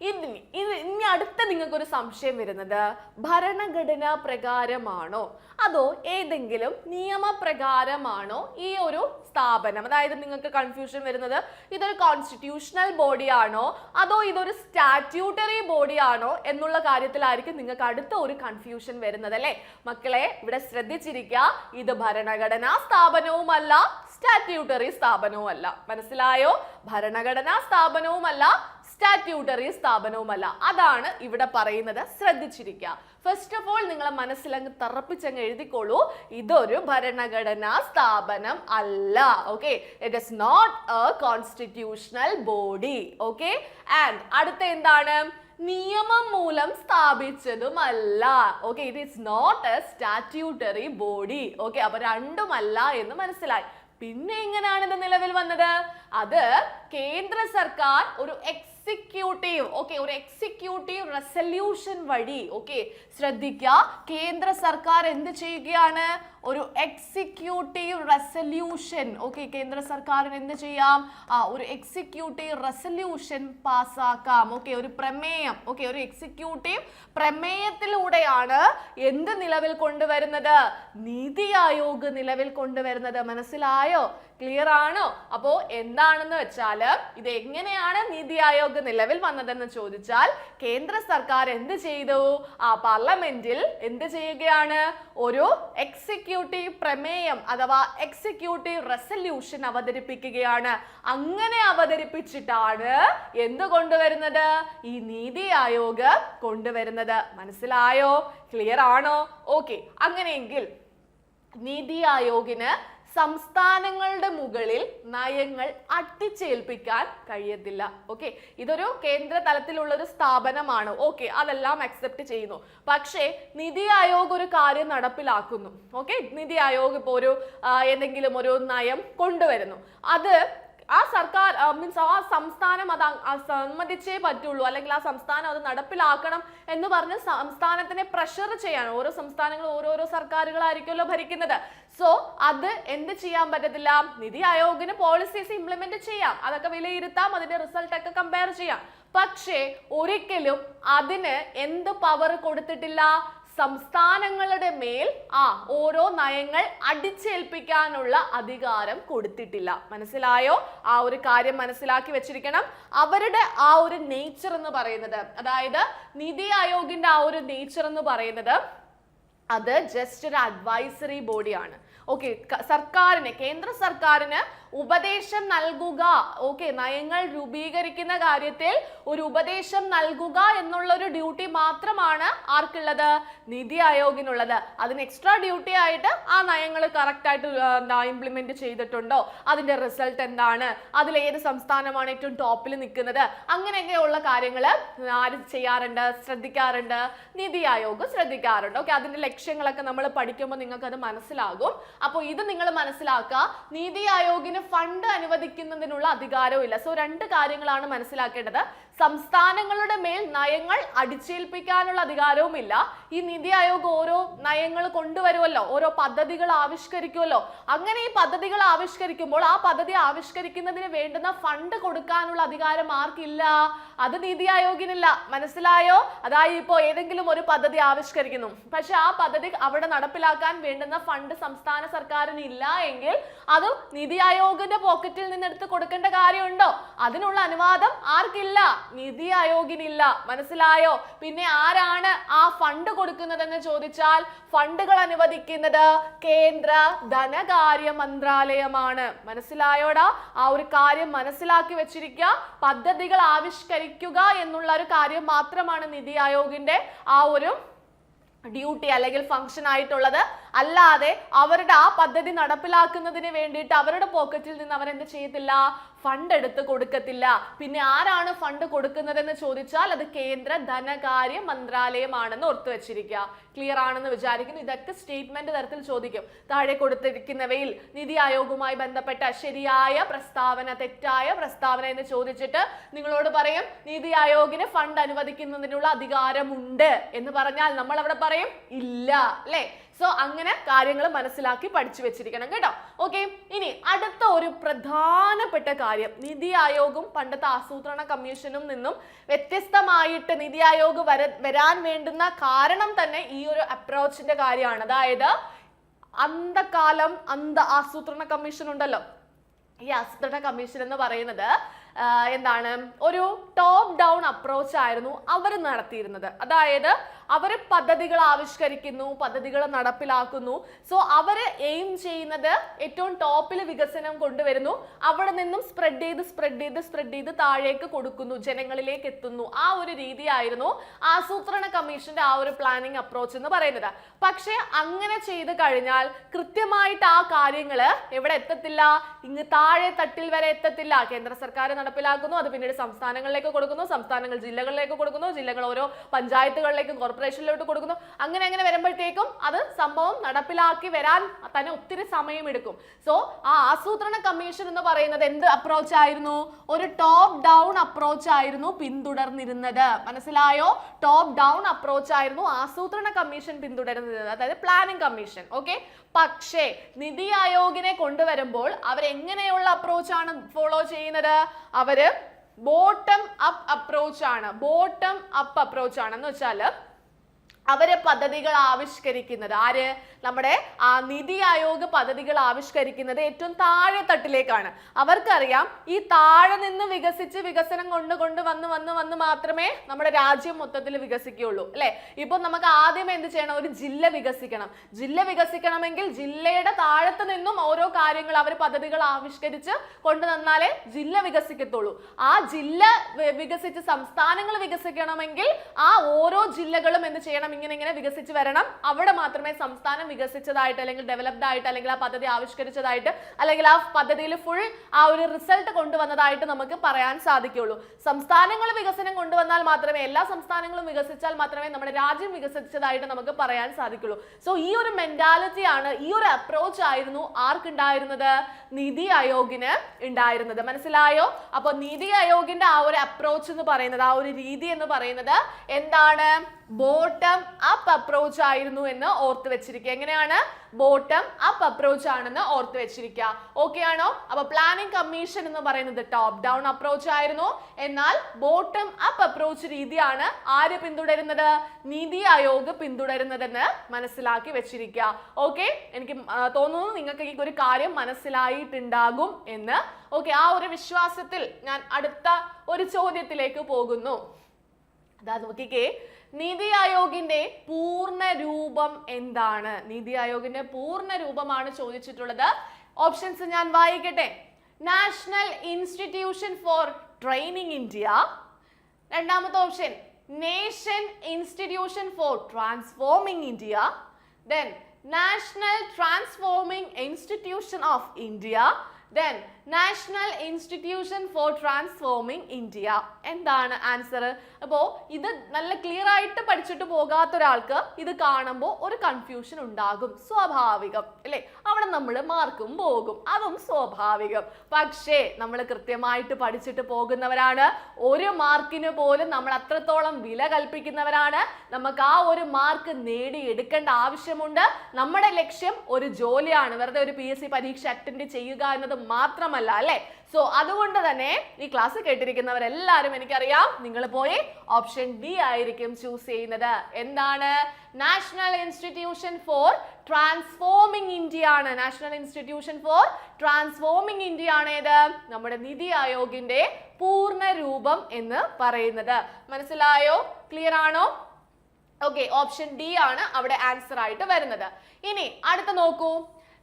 ഇനി ഇത് ഇനി അടുത്ത നിങ്ങൾക്കൊരു സംശയം വരുന്നത്. ഭരണഘടനാ പ്രകാരമാണോ? അതോ ഏതെങ്കിലും നിയമപ്രകാരമാണോ ഈ ഒരു സ്ഥാപനം? അതായത് നിങ്ങൾക്ക് കൺഫ്യൂഷൻ വരുന്നത് ഇതൊരു കോൺസ്റ്റിറ്റ്യൂഷണൽ ബോഡിയാണോ അതോ ഇതൊരു സ്റ്റാറ്റ്യൂട്ടറി ബോഡിയാണോ എന്നുള്ള കാര്യത്തിലായിരിക്കും നിങ്ങൾക്ക് അടുത്ത ഒരു കൺഫ്യൂഷൻ വരുന്നത് അല്ലേ? മക്കളെ ഇവിടെ ശ്രദ്ധിച്ചിരിക്കുക. ഇത് ഭരണഘടനാ സ്ഥാപനവുമല്ല സ്റ്റാറ്റ്യൂട്ടറി സ്ഥാപനവുമല്ല. മനസ്സിലായോ? ഭരണഘടനാ സ്ഥാപനവുമല്ല സ്റ്റാറ്റ്യൂട്ടറി സ്ഥാപനവുമല്ല. അതാണ് ഇവിടെ പറയുന്നത്. ശ്രദ്ധിച്ചിരിക്കുക. ഫസ്റ്റ് ഓഫ് ഓൾ നിങ്ങളെ മനസ്സിലങ്ങ് തറപ്പിച്ചങ്ങ് എഴുതിക്കോളൂ. ഇതൊരു ഭരണഘടനാ സ്ഥാപനം അല്ല. Okay it is not a constitutional body okay and അടുത്ത എന്താണ്? നിയമം മൂലം സ്ഥാപിച്ചതുമല്ല. Okay it is not a statutory body okay അപ്പൊ രണ്ടുമല്ല എന്ന് മനസ്സിലായി. പിന്നെ എങ്ങനെയാണ് ഇത് നിലവിൽ വന്നത്? അത് കേന്ദ്ര സർക്കാർ ഒരു എക്സിക്യൂട്ടീവ് ഓക്കെ ഒരു എക്സിക്യൂട്ടീവ് റെസല്യൂഷൻ വഴി ഓക്കെ ശ്രദ്ധിക്കുക കേന്ദ്ര സർക്കാർ എന്ത് ചെയ്യുകയാണ്? ഒരു എക്സിക്യൂട്ടീവ് റെസല്യൂഷൻ ഓക്കെ കേന്ദ്ര സർക്കാരിന് എന്ത് ചെയ്യാം? ആ ഒരു എക്സിക്യൂട്ടീവ് റെസല്യൂഷൻ പാസ്സാക്കാം. ഓക്കെ ഒരു പ്രമേയം. ഓക്കെ ഒരു എക്സിക്യൂട്ടീവ് പ്രമേയത്തിലൂടെയാണ് എന്ത് നിലവിൽ കൊണ്ടുവരുന്നത്? നീതി ആയോഗ് നിലവിൽ കൊണ്ടുവരുന്നത്. മനസ്സിലായോ? ക്ലിയർ ആണോ? അപ്പോ എന്താണെന്ന് വെച്ചാൽ ഇത് എങ്ങനെയാണ് നീതി ആയോഗ് നിലവിൽ വന്നതെന്ന് ചോദിച്ചാൽ കേന്ദ്ര സർക്കാർ എന്ത് ചെയ്തു? ആ പാർലമെന്റിൽ എന്ത് ചെയ്യുകയാണ്? ഒരു എക്സിക്യൂട്ടീവ് പ്രമേയം അഥവാ എക്സിക്യൂട്ടീവ് റെസല്യൂഷൻ അവതരിപ്പിക്കുകയാണ്. അങ്ങനെ അവതരിപ്പിച്ചിട്ടാണ് എന്ത് കൊണ്ടുവരുന്നത്? ഈ നീതി ആയോഗ് കൊണ്ടുവരുന്നത്. മനസ്സിലായോ? ക്ലിയർ ആണോ? ഓക്കെ അങ്ങനെയെങ്കിൽ നീതി ആയോഗിന് സംസ്ഥാനങ്ങളുടെ മുകളിൽ നയങ്ങൾ അട്ടിച്ചേൽപ്പിക്കാൻ കഴിയത്തില്ല. ഓക്കെ ഇതൊരു കേന്ദ്ര തലത്തിലുള്ള ഒരു സ്ഥാപനമാണ്. ഓക്കെ അതെല്ലാം അക്സെപ്റ്റ് ചെയ്യുന്നു. പക്ഷേ നിതി ആയോഗ് ഒരു കാര്യം നടപ്പിലാക്കുന്നു. ഓക്കെ നിതി ആയോഗ് ഇപ്പോൾ ഒരു എന്തെങ്കിലും ഒരു നയം കൊണ്ടുവരുന്നു. അത് ആ സർക്കാർ മീൻസ് ആ സംസ്ഥാനം അത് സമ്മതിച്ചേ പറ്റുള്ളൂ. അല്ലെങ്കിൽ ആ സംസ്ഥാനം അത് നടപ്പിലാക്കണം എന്ന് പറഞ്ഞ് സംസ്ഥാനത്തിനെ പ്രഷർ ചെയ്യാൻ ഓരോ സംസ്ഥാനങ്ങളും ഓരോരോ സർക്കാരുകളായിരിക്കുമല്ലോ ഭരിക്കുന്നത്. സോ അത് എന്ത് ചെയ്യാൻ പറ്റത്തില്ല? നിതി ആയോഗിന് പോളിസീസ് ഇംപ്ലിമെന്റ് ചെയ്യാം. അതൊക്കെ വിലയിരുത്താം. അതിന്റെ റിസൾട്ട് ഒക്കെ കമ്പയർ ചെയ്യാം. പക്ഷേ ഒരിക്കലും അതിന് എന്ത് പവർ കൊടുത്തിട്ടില്ല? സംസ്ഥാനങ്ങളുടെ മേൽ ആ ഓരോ നയങ്ങൾ അടിച്ചേൽപ്പിക്കാനുള്ള അധികാരം കൊടുത്തിട്ടില്ല. മനസ്സിലായോ? ആ ഒരു കാര്യം മനസ്സിലാക്കി വെച്ചിരിക്കണം. അവരുടെ ആ ഒരു നേച്ചർ എന്ന് പറയുന്നത് അതായത് നിതി ആയോഗിന്റെ ആ ഒരു നേച്ചർ എന്ന് പറയുന്നത് അത് ജസ്റ്റ് ഒരു അഡ്വൈസറി ബോഡിയാണ് ഓക്കെ സർക്കാരിന് കേന്ദ്ര സർക്കാരിന് ഉപദേശം നൽകുക. ഓക്കെ നയങ്ങൾ രൂപീകരിക്കുന്ന കാര്യത്തിൽ ഒരു ഉപദേശം നൽകുക എന്നുള്ള ഒരു ഡ്യൂട്ടി മാത്രമാണ് ആർക്കുള്ളത്? നിതി ആയോഗിനുള്ളത്. അതിന് എക്സ്ട്രാ ഡ്യൂട്ടി ആയിട്ട് ആ നയങ്ങൾ കറക്റ്റ് ആയിട്ട് എന്താ ഇംപ്ലിമെന്റ് ചെയ്തിട്ടുണ്ടോ? അതിന്റെ റിസൾട്ട് എന്താണ്? അതിൽ ഏത് സംസ്ഥാനമാണ് ഏറ്റവും ടോപ്പിൽ നിൽക്കുന്നത്? അങ്ങനെയൊക്കെയുള്ള കാര്യങ്ങൾ ആര് ചെയ്യാറുണ്ട്? ശ്രദ്ധിക്കാറുണ്ട്? നിതി ആയോഗ് ശ്രദ്ധിക്കാറുണ്ട്. ഓക്കെ അതിന്റെ ലക്ഷ്യങ്ങളൊക്കെ നമ്മൾ പഠിക്കുമ്പോൾ നിങ്ങൾക്ക് അത് മനസ്സിലാകും. അപ്പോൾ ഇത് നിങ്ങൾ മനസ്സിലാക്കുക. നീതി ആയോഗിന് ഫണ്ട് അനുവദിക്കുന്നതിനുള്ള അധികാരവും ഇല്ല സോ രണ്ട് കാര്യങ്ങളാണ് മനസ്സിലാക്കേണ്ടത്. സംസ്ഥാനങ്ങളുടെ മേൽ നയങ്ങൾ അടിച്ചേൽപ്പിക്കാനുള്ള അധികാരവും ഇല്ല ഈ നിതി ആയോഗ് ഓരോ നയങ്ങൾ കൊണ്ടുവരുമല്ലോ ഓരോ പദ്ധതികൾ ആവിഷ്കരിക്കുമല്ലോ. അങ്ങനെ ഈ പദ്ധതികൾ ആവിഷ്കരിക്കുമ്പോൾ ആ പദ്ധതി ആവിഷ്കരിക്കുന്നതിന് വേണ്ടുന്ന ഫണ്ട് കൊടുക്കാനുള്ള അധികാരം ആർക്കില്ല? അത് നിതി ആയോഗിനില്ല. മനസ്സിലായോ? അതായത് ഇപ്പോൾ ഏതെങ്കിലും ഒരു പദ്ധതി ആവിഷ്കരിക്കുന്നു. പക്ഷെ ആ പദ്ധതി അവിടെ നടപ്പിലാക്കാൻ വേണ്ടുന്ന ഫണ്ട് സംസ്ഥാന സർക്കാരിന് ഇല്ല എങ്കിൽ അത് നിതി ആയോഗിന്റെ പോക്കറ്റിൽ നിന്ന് എടുത്ത് കൊടുക്കേണ്ട കാര്യമുണ്ടോ? അതിനുള്ള അനുവാദം ആർക്കില്ല. നിതി ആയോഗിനില്ല. മനസ്സിലായോ? പിന്നെ ആരാണ് ആ ഫണ്ട് കൊടുക്കുന്നതെന്ന് ചോദിച്ചാൽ ഫണ്ടുകൾ അനുവദിക്കുന്നത് കേന്ദ്ര ധനകാര്യ മന്ത്രാലയമാണ്. മനസ്സിലായോടാ? ആ ഒരു കാര്യം മനസ്സിലാക്കി വെച്ചിരിക്കുക. പദ്ധതികൾ ആവിഷ്കരിക്കുക എന്നുള്ള ഒരു കാര്യം മാത്രമാണ് നിതി ആയോഗിന്റെ ആ ഒരു ഡ്യൂട്ടി അല്ലെങ്കിൽ ഫംഗ്ഷൻ ആയിട്ടുള്ളത് അല്ലാതെ അവരുടെ ആ പദ്ധതി നടപ്പിലാക്കുന്നതിന് വേണ്ടിയിട്ട് അവരുടെ പോക്കറ്റിൽ നിന്ന് അവർ അവരെന്ത് ചെയ്യത്തില്ല? ഫണ്ട് എടുത്ത് കൊടുക്കത്തില്ല. പിന്നെ ആരാണ് ഫണ്ട് കൊടുക്കുന്നതെന്ന് ചോദിച്ചാൽ അത് കേന്ദ്ര ധനകാര്യ മന്ത്രാലയമാണെന്ന് ഓർത്തു വെച്ചിരിക്കുക. ക്ലിയർ ആണെന്ന് വിചാരിക്കുന്നു. ഇതൊക്കെ സ്റ്റേറ്റ്മെന്റ് തരത്തിൽ ചോദിക്കും. താഴെ കൊടുത്തിരിക്കുന്നവയിൽ നിതി ആയോഗുമായി ബന്ധപ്പെട്ട ശരിയായ പ്രസ്താവന തെറ്റായ പ്രസ്താവന എന്ന് ചോദിച്ചിട്ട് നിങ്ങളോട് പറയും നീതി ആയോഗിന് ഫണ്ട് അനുവദിക്കുന്നതിനുള്ള അധികാരമുണ്ട് എന്ന് പറഞ്ഞാൽ നമ്മൾ അവിടെ പറയും ഇല്ല. അല്ലേ? സോ അങ്ങനെ കാര്യങ്ങൾ മനസ്സിലാക്കി പഠിച്ചു വെച്ചിരിക്കണം കേട്ടോ. ഓക്കെ ഇനി അടുത്ത ഒരു പ്രധാനപ്പെട്ട കാര്യം. നിതി ആയോഗും പണ്ടത്തെ ആസൂത്രണ കമ്മീഷനും നിന്നും വ്യത്യസ്തമായിട്ട് നിതി ആയോഗ് വര വരാൻ വേണ്ടുന്ന കാരണം തന്നെ ഈ ഒരു അപ്രോച്ചിന്റെ കാര്യമാണ്. അതായത് അന്തകാലം അന്ത ആസൂത്രണ കമ്മീഷൻ ഉണ്ടല്ലോ ഈ ആസൂത്രണ കമ്മീഷൻ എന്ന് പറയുന്നത് എന്താണ് ഒരു ടോപ്പ് ഡൗൺ അപ്രോച്ച് ആയിരുന്നു അവർ നടത്തിയിരുന്നത്. അതായത് അവർ പദ്ധതികൾ ആവിഷ്കരിക്കുന്നു പദ്ധതികൾ നടപ്പിലാക്കുന്നു. സോ അവർ എയിം ചെയ്യുന്നത് ഏറ്റവും ടോപ്പിൽ വികസനം കൊണ്ടുവരുന്നു. അവിടെ നിന്നും സ്പ്രെഡ് ചെയ്ത് സ്പ്രെഡ് ചെയ്ത് സ്പ്രെഡ് ചെയ്ത് താഴേക്ക് കൊടുക്കുന്നു ജനങ്ങളിലേക്ക് എത്തുന്നു. ആ ഒരു രീതിയായിരുന്നു ആസൂത്രണ കമ്മീഷന്റെ ആ ഒരു പ്ലാനിങ് അപ്രോച്ച് എന്ന് പറയുന്നത്. പക്ഷേ അങ്ങനെ ചെയ്ത് കഴിഞ്ഞാൽ കൃത്യമായിട്ട് ആ കാര്യങ്ങൾ എവിടെ എത്തത്തില്ല? ഇങ്ങ് താഴെ തട്ടിൽ വരെ എത്തത്തില്ല. കേന്ദ്ര സർക്കാർ നടപ്പിലാക്കുന്നു. അത് പിന്നീട് സംസ്ഥാനങ്ങളിലേക്ക് കൊടുക്കുന്നു സംസ്ഥാനങ്ങൾ ജില്ലകളിലേക്ക് കൊടുക്കുന്നു ജില്ലകൾ ഓരോ പഞ്ചായത്തുകളിലേക്കും കോർപ്പറേഷനിലോട്ട് കൊടുക്കുന്നു. അങ്ങനെ അങ്ങനെ വരുമ്പോഴത്തേക്കും അത് സംഭവം നടപ്പിലാക്കി വരാൻ തന്നെ ഒത്തിരി സമയമെടുക്കും. സോ ആ ആസൂത്രണ കമ്മീഷൻ എന്ന് പറയുന്നത് എന്ത് അപ്രോച്ച് ആയിരുന്നു? ഒരു ടോപ്പ് ഡൗൺ അപ്രോച്ച് ആയിരുന്നു പിന്തുടർന്നിരുന്നത്. മനസ്സിലായോ? ടോപ്പ് ഡൗൺ അപ്രോച്ച് ആയിരുന്നു ആസൂത്രണ കമ്മീഷൻ പിന്തുടരുന്നത്. അതായത് പ്ലാനിംഗ് കമ്മീഷൻ ഓക്കെ പക്ഷേ നിതി ആയോഗിനെ കൊണ്ടുവരുമ്പോൾ അവരെങ്ങനെയുള്ള അപ്രോച്ചാണ് ഫോളോ ചെയ്യുന്നത്? അവർ ബോട്ടം അപ്പ് അപ്രോച്ച് ആണ്. ബോട്ടം അപ്പ് അപ്രോച്ച് ആണെന്ന് വെച്ചാൽ അവർ പദ്ധതികൾ ആവിഷ്കരിക്കുന്നത്. ആര്? നമ്മുടെ നിതി ആയോഗ് പദ്ധതികൾ ആവിഷ്കരിക്കുന്നത് ഏറ്റവും താഴെ തട്ടിലേക്കാണ് അവർക്കറിയാം ഈ താഴെ നിന്ന് വികസിച്ച് വികസനം കൊണ്ട് കൊണ്ട് വന്ന് വന്ന് വന്ന് മാത്രമേ നമ്മുടെ രാജ്യം മൊത്തത്തിൽ വികസിക്കുകയുള്ളൂ. അല്ലെ? ഇപ്പൊ നമുക്ക് ആദ്യം എന്ത് ചെയ്യണം? ഒരു ജില്ല വികസിക്കണം. ജില്ല വികസിക്കണമെങ്കിൽ ജില്ലയുടെ താഴത്ത് നിന്നും ഓരോ കാര്യങ്ങൾ അവർ പദ്ധതികൾ ആവിഷ്കരിച്ച് കൊണ്ടു വന്നാലേ ജില്ല വികസിക്കത്തുള്ളൂ. ആ ജില്ല വികസിച്ച് സംസ്ഥാനങ്ങൾ വികസിക്കണമെങ്കിൽ ആ ഓരോ ജില്ലകളും എന്ത് ചെയ്യണം? ഇങ്ങനെ ഇങ്ങനെ വികസിച്ച് വരണം. അവിടെ മാത്രമേ സംസ്ഥാനം വികസിച്ചതായിട്ട് അല്ലെങ്കിൽ ഡെവലപ്ഡ് ആയിട്ട് അല്ലെങ്കിൽ ആ പദ്ധതി ആവിഷ്കരിച്ചതായിട്ട് അല്ലെങ്കിൽ ആ പദ്ധതിയിൽ ഫുൾ ആ ഒരു റിസൾട്ട് കൊണ്ടുവന്നതായിട്ട് നമുക്ക് പറയാൻ സാധിക്കുള്ളൂ. സംസ്ഥാനങ്ങൾ വികസനം കൊണ്ടുവന്നാൽ മാത്രമേ എല്ലാ സംസ്ഥാനങ്ങളും വികസിച്ചാൽ മാത്രമേ നമ്മുടെ രാജ്യം വികസിച്ചതായിട്ട് നമുക്ക് പറയാൻ സാധിക്കുള്ളൂ. സോ ഈ ഒരു മെന്റാലിറ്റി ആണ് ഈ ഒരു അപ്രോച്ച് ആയിരുന്നു ആർക്കുണ്ടായിരുന്നത്? നിതി ആയോഗിന് ഉണ്ടായിരുന്നത്. മനസ്സിലായോ? അപ്പൊ നിതി ആയോഗിന്റെ ആ ഒരു അപ്രോച്ച് എന്ന് പറയുന്നത് ആ ഒരു രീതി എന്ന് പറയുന്നത് എന്താണ്? ബോട്ടം അപ്പ് അപ്രോച്ച് ആയിരുന്നു എന്ന് ഓർത്ത് വെച്ചിരിക്കുക. എങ്ങനെയാണ്? ബോട്ടം അപ്പ് അപ്രോച്ച് ആണെന്ന് ഓർത്ത് വെച്ചിരിക്കുക. ഓക്കെ ആണോ? അപ്പൊ പ്ലാനിംഗ് കമ്മീഷൻ എന്ന് പറയുന്നത് ടോപ്പ് ഡൗൺ അപ്രോച്ച് ആയിരുന്നു. എന്നാൽ ബോട്ടം അപ്പ് അപ്രോച്ച് രീതിയാണ് ആര് പിന്തുടരുന്നത്? നീതി ആയോഗ് പിന്തുടരുന്നതെന്ന് മനസ്സിലാക്കി വെച്ചിരിക്കുക. ഓക്കെ എനിക്ക് തോന്നുന്നു നിങ്ങൾക്ക് ഈ ഒരു കാര്യം മനസ്സിലായിട്ടുണ്ടാകും എന്ന്. ഓക്കെ ആ ഒരു വിശ്വാസത്തിൽ ഞാൻ അടുത്ത ഒരു ചോദ്യത്തിലേക്ക് പോകുന്നു. അതാ നോക്കിക്കേ. നീതി ആയോഗിന്റെ പൂർണ രൂപം എന്താണ്? നീതി ആയോഗിന്റെ പൂർണ രൂപമാണ് ചോദിച്ചിട്ടുള്ളത്. ഓപ്ഷൻസ് ഞാൻ വായിക്കട്ടെ. National institution for training India രണ്ടാമത്തെ option nation institution for transforming India then national transforming institution of India then national institution for transforming India എന്താണ് ആൻസർ അപ്പോൾ ഇത് നല്ല ക്ലിയർ ആയിട്ട് പഠിച്ചിട്ട് പോകാത്ത ഒരാൾക്ക് ഇത് കാണുമ്പോൾ ഒരു കൺഫ്യൂഷൻ ഉണ്ടാകും. സ്വാഭാവികം. അല്ലേ? അവിടെ നമ്മൾ മാർക്കും പോകും. അതും സ്വാഭാവികം. പക്ഷേ നമ്മൾ കൃത്യമായിട്ട് പഠിച്ചിട്ട് പോകുന്നവരാണ്. ഒരു മാർക്കിന് പോലും നമ്മൾ അത്രത്തോളം വില കൽപ്പിക്കുന്നവരാണ്. നമുക്ക് ആ ഒരു മാർക്ക് നേടിയെടുക്കേണ്ട ആവശ്യമുണ്ട്. നമ്മുടെ ലക്ഷ്യം ഒരു ജോലിയാണ്. വെറുതെ ഒരു പി എസ് സി പരീക്ഷ അറ്റൻഡ് ചെയ്യുക എന്നത് മാത്രമല്ല അല്ലേ? സോ അതുകൊണ്ട് തന്നെ ഈ ക്ലാസ് കേട്ടിരിക്കുന്നവരെല്ലാവരും എനിക്കറിയാം നിങ്ങൾ പോയി ഓപ്ഷൻ ഡി ആയിരിക്കും ചൂസ് ചെയ്യുന്നത്. എന്താണ്? National institution for transforming India ആണ്. National institution for transforming India ആണ് ഏത്? നമ്മുടെ നിതി ആയോഗിന്റെ പൂർണ രൂപം എന്ന് പറയുന്നത്. മനസ്സിലായോ? ക്ലിയർ ആണോ? ഓക്കെ ഓപ്ഷൻ ഡി ആണ് അവിടെ ആൻസർ ആയിട്ട് വരുന്നത്. ഇനി അടുത്ത നോക്കൂ.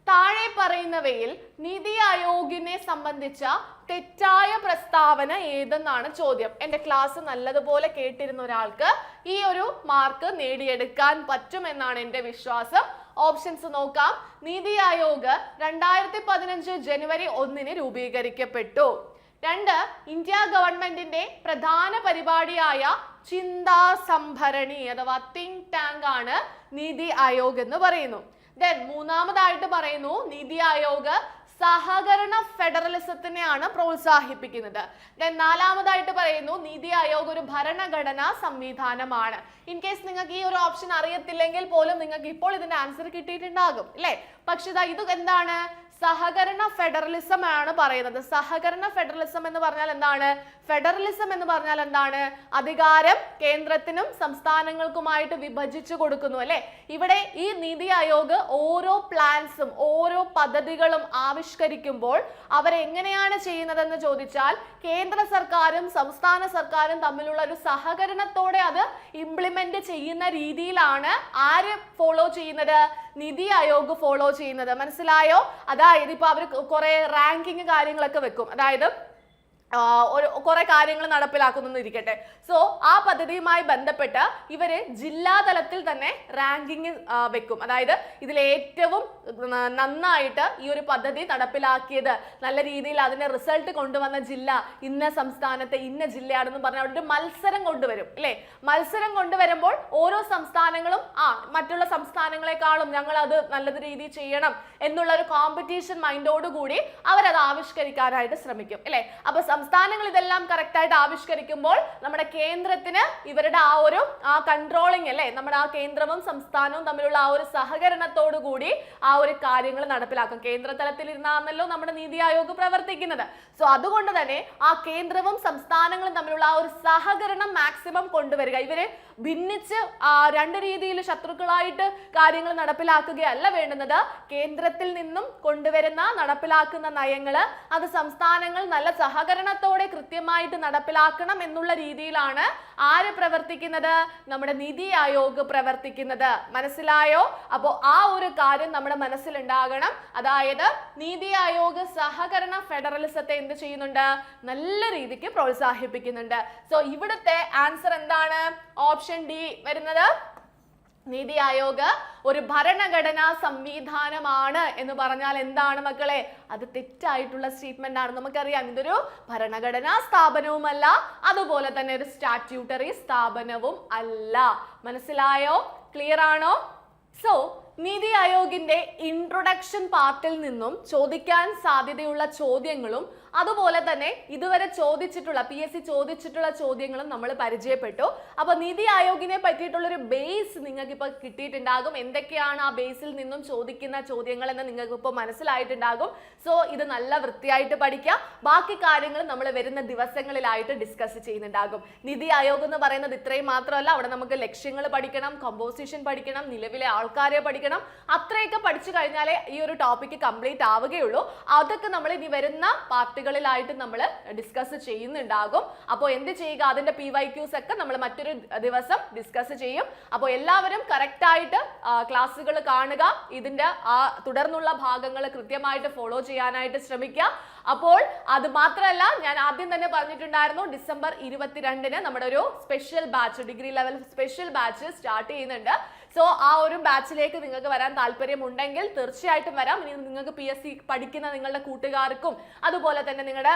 താഴെ പറയുന്നവയിൽ നിതി ആയോഗിനെ സംബന്ധിച്ച തെറ്റായ പ്രസ്താവന ഏതെന്നാണ് ചോദ്യം. എന്റെ ക്ലാസ് നല്ലതുപോലെ കേട്ടിരുന്ന ഒരാൾക്ക് ഈ ഒരു മാർക്ക് നേടിയെടുക്കാൻ പറ്റുമെന്നാണ് എന്റെ വിശ്വാസം. ഓപ്ഷൻസ് നോക്കാം. നീതി ആയോഗ് രണ്ടായിരത്തി പതിനഞ്ച് ജനുവരി ഒന്നിന് രൂപീകരിക്കപ്പെട്ടു. രണ്ട് ഇന്ത്യ ഗവൺമെന്റിന്റെ പ്രധാന പരിപാടിയായ ചിന്താ സംഭരണി അഥവാ തിങ്ക് ടാങ്ക് ആണ് നീതി ആയോഗ് എന്ന് പറയുന്നു. ദെൻ മൂന്നാമതായിട്ട് പറയുന്നു നീതി ആയോഗ് സഹകരണ ഫെഡറലിസത്തിനെയാണ് പ്രോത്സാഹിപ്പിക്കുന്നത്. Then നാലാമതായിട്ട് പറയുന്നു നീതി ആയോഗ് ഒരു ഭരണഘടനാ സംവിധാനമാണ്. ഇൻ കേസ് നിങ്ങൾക്ക് ഈ ഒരു ഓപ്ഷൻ അറിയത്തില്ലെങ്കിൽ പോലും നിങ്ങൾക്ക് ഇപ്പോൾ ഇതിന്റെ ആൻസർ കിട്ടിയിട്ടുണ്ടാകും അല്ലേ? പക്ഷെ ഇത് എന്താണ്? സഹകരണ ഫെഡറലിസം ആണ് പറയുന്നത്. സഹകരണ ഫെഡറലിസം എന്ന് പറഞ്ഞാൽ എന്താണ്? ഫെഡറലിസം എന്ന് പറഞ്ഞാൽ എന്താണ്? അധികാരം കേന്ദ്രത്തിനും സംസ്ഥാനങ്ങൾക്കുമായിട്ട് വിഭജിച്ചു കൊടുക്കുന്നു അല്ലെ? ഇവിടെ ഈ നീതി ആയോഗ് ഓരോ പ്ലാൻസും ഓരോ പദ്ധതികളും ആവിഷ്കരിക്കുമ്പോൾ അവരെങ്ങനെയാണ് ചെയ്യുന്നതെന്ന് ചോദിച്ചാൽ കേന്ദ്ര സർക്കാരും സംസ്ഥാന സർക്കാരും തമ്മിലുള്ള ഒരു സഹകരണത്തോടെ അത് ഇംപ്ലിമെന്റ് ചെയ്യുന്ന രീതിയിലാണ് ആര് ഫോളോ ചെയ്യുന്നത്? നിതി ആയോഗ് ഫോളോ ചെയ്യുന്നത്. മനസ്സിലായോ? അതായത് ഇപ്പൊ അവർ കുറെ റാങ്കിങ് കാര്യങ്ങളൊക്കെ വെക്കും. അതായത് ഒരു കുറെ കാര്യങ്ങൾ നടപ്പിലാക്കുന്നു ഇരിക്കട്ടെ. സോ ആ പദ്ധതിയുമായി ബന്ധപ്പെട്ട് ഇവർ ജില്ലാ തലത്തിൽ തന്നെ റാങ്കിങ് വെക്കും. അതായത് ഇതിൽ ഏറ്റവും നന്നായിട്ട് ഈ ഒരു പദ്ധതി നടപ്പിലാക്കിയത് നല്ല രീതിയിൽ അതിന്റെ റിസൾട്ട് കൊണ്ടുവന്ന ജില്ല ഇന്ന സംസ്ഥാനത്തെ ഇന്ന ജില്ലയാണെന്ന് പറഞ്ഞ അവിടെ ഒരു മത്സരം കൊണ്ടുവരും അല്ലേ? മത്സരം കൊണ്ടുവരുമ്പോൾ ഓരോ സംസ്ഥാനങ്ങളും ആ മറ്റുള്ള സംസ്ഥാനങ്ങളെക്കാളും ഞങ്ങൾ അത് നല്ല രീതിയിൽ ചെയ്യണം എന്നുള്ള ഒരു കോമ്പറ്റീഷൻ മൈൻഡോടുകൂടി അവരത് ആവിഷ്കരിക്കാനായിട്ട് ശ്രമിക്കും അല്ലേ? അപ്പൊ സംസ്ഥാനങ്ങൾ ഇതെല്ലാം കറക്റ്റ് ആയിട്ട് ആവിഷ്കരിക്കുമ്പോൾ നമ്മുടെ കേന്ദ്രത്തിന് ഇവരുടെ ആ ഒരു ആ കൺട്രോളിങ് അല്ലേ നമ്മുടെ ആ കേന്ദ്രവും സംസ്ഥാനവും തമ്മിലുള്ള ആ ഒരു സഹകരണത്തോടു കൂടി ആ ഒരു കാര്യങ്ങൾ നടപ്പിലാക്കും. കേന്ദ്ര തലത്തിൽ ഇരുന്നാണല്ലോ നമ്മുടെ നീതി ആയോഗ് പ്രവർത്തിക്കുന്നത്. സോ അതുകൊണ്ട് തന്നെ ആ കേന്ദ്രവും സംസ്ഥാനങ്ങളും തമ്മിലുള്ള ആ ഒരു സഹകരണം മാക്സിമം കൊണ്ടുവരിക. ഇവർ ഭിന്നിച്ച് രണ്ട് രീതിയിൽ ശത്രുക്കളായിട്ട് കാര്യങ്ങൾ നടപ്പിലാക്കുകയല്ല വേണ്ടുന്നത്. കേന്ദ്രത്തിൽ നിന്നും കൊണ്ടുവരുന്ന നടപ്പിലാക്കുന്ന നയങ്ങൾ അത് സംസ്ഥാനങ്ങൾ നല്ല സഹകരണത്തോടെ കൃത്യമായിട്ട് നടപ്പിലാക്കണം എന്നുള്ള രീതിയിലാണ് ആര് പ്രവർത്തിക്കുന്നത്? നമ്മുടെ നിതി ആയോഗ് പ്രവർത്തിക്കുന്നത്. മനസ്സിലായോ? അപ്പോൾ ആ ഒരു കാര്യം നമ്മുടെ മനസ്സിലുണ്ടാകണം. അതായത് നീതി ആയോഗ് സഹകരണ ഫെഡറലിസത്തെ എന്ത് ചെയ്യുന്നുണ്ട്? നല്ല രീതിക്ക് പ്രോത്സാഹിപ്പിക്കുന്നുണ്ട്. സോ ഇവിടുത്തെ ആൻസർ എന്താണ്? ഓപ്ഷൻ ഡി വരുന്നത് നീതി ആയോഗ് ഒരു ഭരണഘടനാ സംവിധാനമാണ് എന്ന് പറഞ്ഞാൽ എന്താണ് മക്കളെ? അത് തെറ്റായിട്ടുള്ള സ്റ്റേറ്റ്മെന്റ് ആണ്. നമുക്കറിയാം ഇതൊരു ഭരണഘടനാ സ്ഥാപനവുമല്ല അതുപോലെ തന്നെ ഒരു സ്റ്റാറ്റ്യൂട്ടറി സ്ഥാപനവും അല്ല. മനസ്സിലായോ? ക്ലിയർ ആണോ? സോ നീതി ആയോഗിന്റെ ഇൻട്രൊഡക്ഷൻ പാർട്ടിൽ നിന്നും ചോദിക്കാൻ സാധ്യതയുള്ള ചോദ്യങ്ങളും അതുപോലെ തന്നെ ഇതുവരെ ചോദിച്ചിട്ടുള്ള പി എസ് സി ചോദിച്ചിട്ടുള്ള ചോദ്യങ്ങളും നമ്മൾ പരിചയപ്പെട്ടു. അപ്പൊ നീതി ആയോഗിനെ പറ്റിയിട്ടുള്ള ഒരു ബേസ് നിങ്ങൾക്ക് ഇപ്പൊ കിട്ടിയിട്ടുണ്ടാകും. എന്തൊക്കെയാണ് ആ ബേസിൽ നിന്നും ചോദിക്കുന്ന ചോദ്യങ്ങൾ എന്ന് നിങ്ങൾക്ക് ഇപ്പോൾ മനസ്സിലായിട്ടുണ്ടാകും. സോ ഇത് നല്ല വൃത്തിയായിട്ട് പഠിക്കുക. ബാക്കി കാര്യങ്ങൾ നമ്മൾ വരുന്ന ദിവസങ്ങളിലായിട്ട് ഡിസ്കസ് ചെയ്യുന്നുണ്ടാകും. നിതി ആയോഗ് എന്ന് പറയുന്നത് ഇത്രയും മാത്രമല്ല. അവിടെ നമുക്ക് ലക്ഷ്യങ്ങൾ പഠിക്കണം കമ്പോസിഷൻ പഠിക്കണം നിലവിലെ ആൾക്കാരെ പഠിക്കണം അത്രയൊക്കെ പഠിച്ചു കഴിഞ്ഞാലേ ഈ ഒരു ടോപ്പിക്ക് കംപ്ലീറ്റ് ആവുകയുള്ളൂ. അതൊക്കെ നമ്മൾ ഇനി വരുന്ന പാർട്ടുകളിലായിട്ട് നമ്മൾ ഡിസ്കസ് ചെയ്യുന്നുണ്ടാകും. അപ്പോൾ എന്ത് ചെയ്യുക? അതിന്റെ പി വൈ ക്യൂസ് ഒക്കെ നമ്മൾ മറ്റൊരു ദിവസം ഡിസ്കസ് ചെയ്യും. അപ്പോൾ എല്ലാവരും കറക്റ്റ് ആയിട്ട് ക്ലാസ്സുകൾ കാണുക. ഇതിന്റെ ആ തുടർന്നുള്ള ഭാഗങ്ങൾ കൃത്യമായിട്ട് ഫോളോ ചെയ്യാനായിട്ട് ശ്രമിക്കുക. അപ്പോൾ അത് മാത്രമല്ല ഞാൻ ആദ്യം തന്നെ പറഞ്ഞിട്ടുണ്ടായിരുന്നു ഡിസംബർ ഇരുപത്തിരണ്ടിന് നമ്മുടെ ഒരു special batch degree level special batch start ചെയ്യുന്നുണ്ട്. സോ ആ ഒരു ബാച്ചിലേക്ക് നിങ്ങൾക്ക് വരാൻ താല്പര്യമുണ്ടെങ്കിൽ തീർച്ചയായിട്ടും വരാം. ഇനി നിങ്ങൾക്ക് പി എസ് സി പഠിക്കുന്ന നിങ്ങളുടെ കൂട്ടുകാർക്കും അതുപോലെ തന്നെ നിങ്ങളുടെ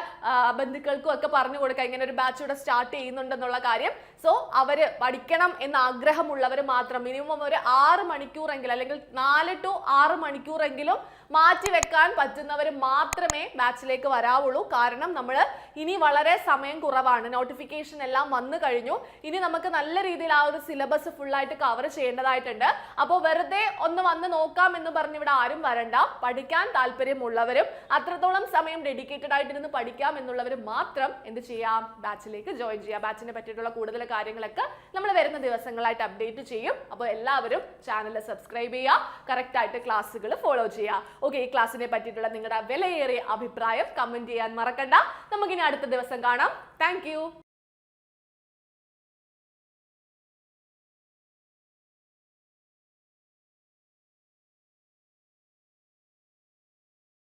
ബന്ധുക്കൾക്കും ഒക്കെ പറഞ്ഞു കൊടുക്കുക ഇങ്ങനെ ഒരു ബാച്ച് ഇവിടെ സ്റ്റാർട്ട് ചെയ്യുന്നുണ്ടെന്നുള്ള കാര്യം. സോ അവർ പഠിക്കണം എന്ന് ആഗ്രഹമുള്ളവർ മാത്രം മിനിമം ഒരു ആറ് മണിക്കൂറെങ്കിലും അല്ലെങ്കിൽ നാല് ടു ആറ് മണിക്കൂറെങ്കിലും മാറ്റി വെക്കാൻ പറ്റുന്നവർ മാത്രമേ ബാച്ചിലേക്ക് വരാവുള്ളൂ. കാരണം നമ്മൾ ഇനി വളരെ സമയം കുറവാണ്. നോട്ടിഫിക്കേഷൻ എല്ലാം വന്നു കഴിഞ്ഞു. ഇനി നമുക്ക് നല്ല രീതിയിൽ ആ ഒരു സിലബസ് ഫുള്ളായിട്ട് കവർ ചെയ്യേണ്ടതായിട്ടുണ്ട് അപ്പോൾ വെറുതെ ഒന്ന് വന്ന് നോക്കാം എന്ന് പറഞ്ഞ് ഇവിടെ ആരും വരണ്ട. പഠിക്കാൻ താല്പര്യമുള്ളവരും അത്രത്തോളം സമയം ഡെഡിക്കേറ്റഡ് ആയിട്ട് ആയിട്ടിരുന്ന് പഠിക്കാം എന്നുള്ളവർ മാത്രം എന്ത് ചെയ്യാം? ബാച്ചിലേക്ക് ജോയിൻ ചെയ്യാം. ബാച്ചിനെ പറ്റിയിട്ടുള്ള കൂടുതൽ കാര്യങ്ങളൊക്കെ നമ്മൾ വരുന്ന ദിവസങ്ങളായിട്ട് അപ്ഡേറ്റ് ചെയ്യും. അപ്പോൾ എല്ലാവരും ചാനൽ സബ്സ്ക്രൈബ് ചെയ്യുക. കറക്റ്റ് ആയിട്ട് ക്ലാസ്സുകൾ ഫോളോ ചെയ്യുക. ഓക്കെ ഈ ക്ലാസ്സിനെ പറ്റിയിട്ടുള്ള നിങ്ങളുടെ വിലയേറിയ അഭിപ്രായം കമന്റ് ചെയ്യാൻ മറക്കണ്ട. നമുക്കിനി അടുത്ത ദിവസം കാണാം. താങ്ക്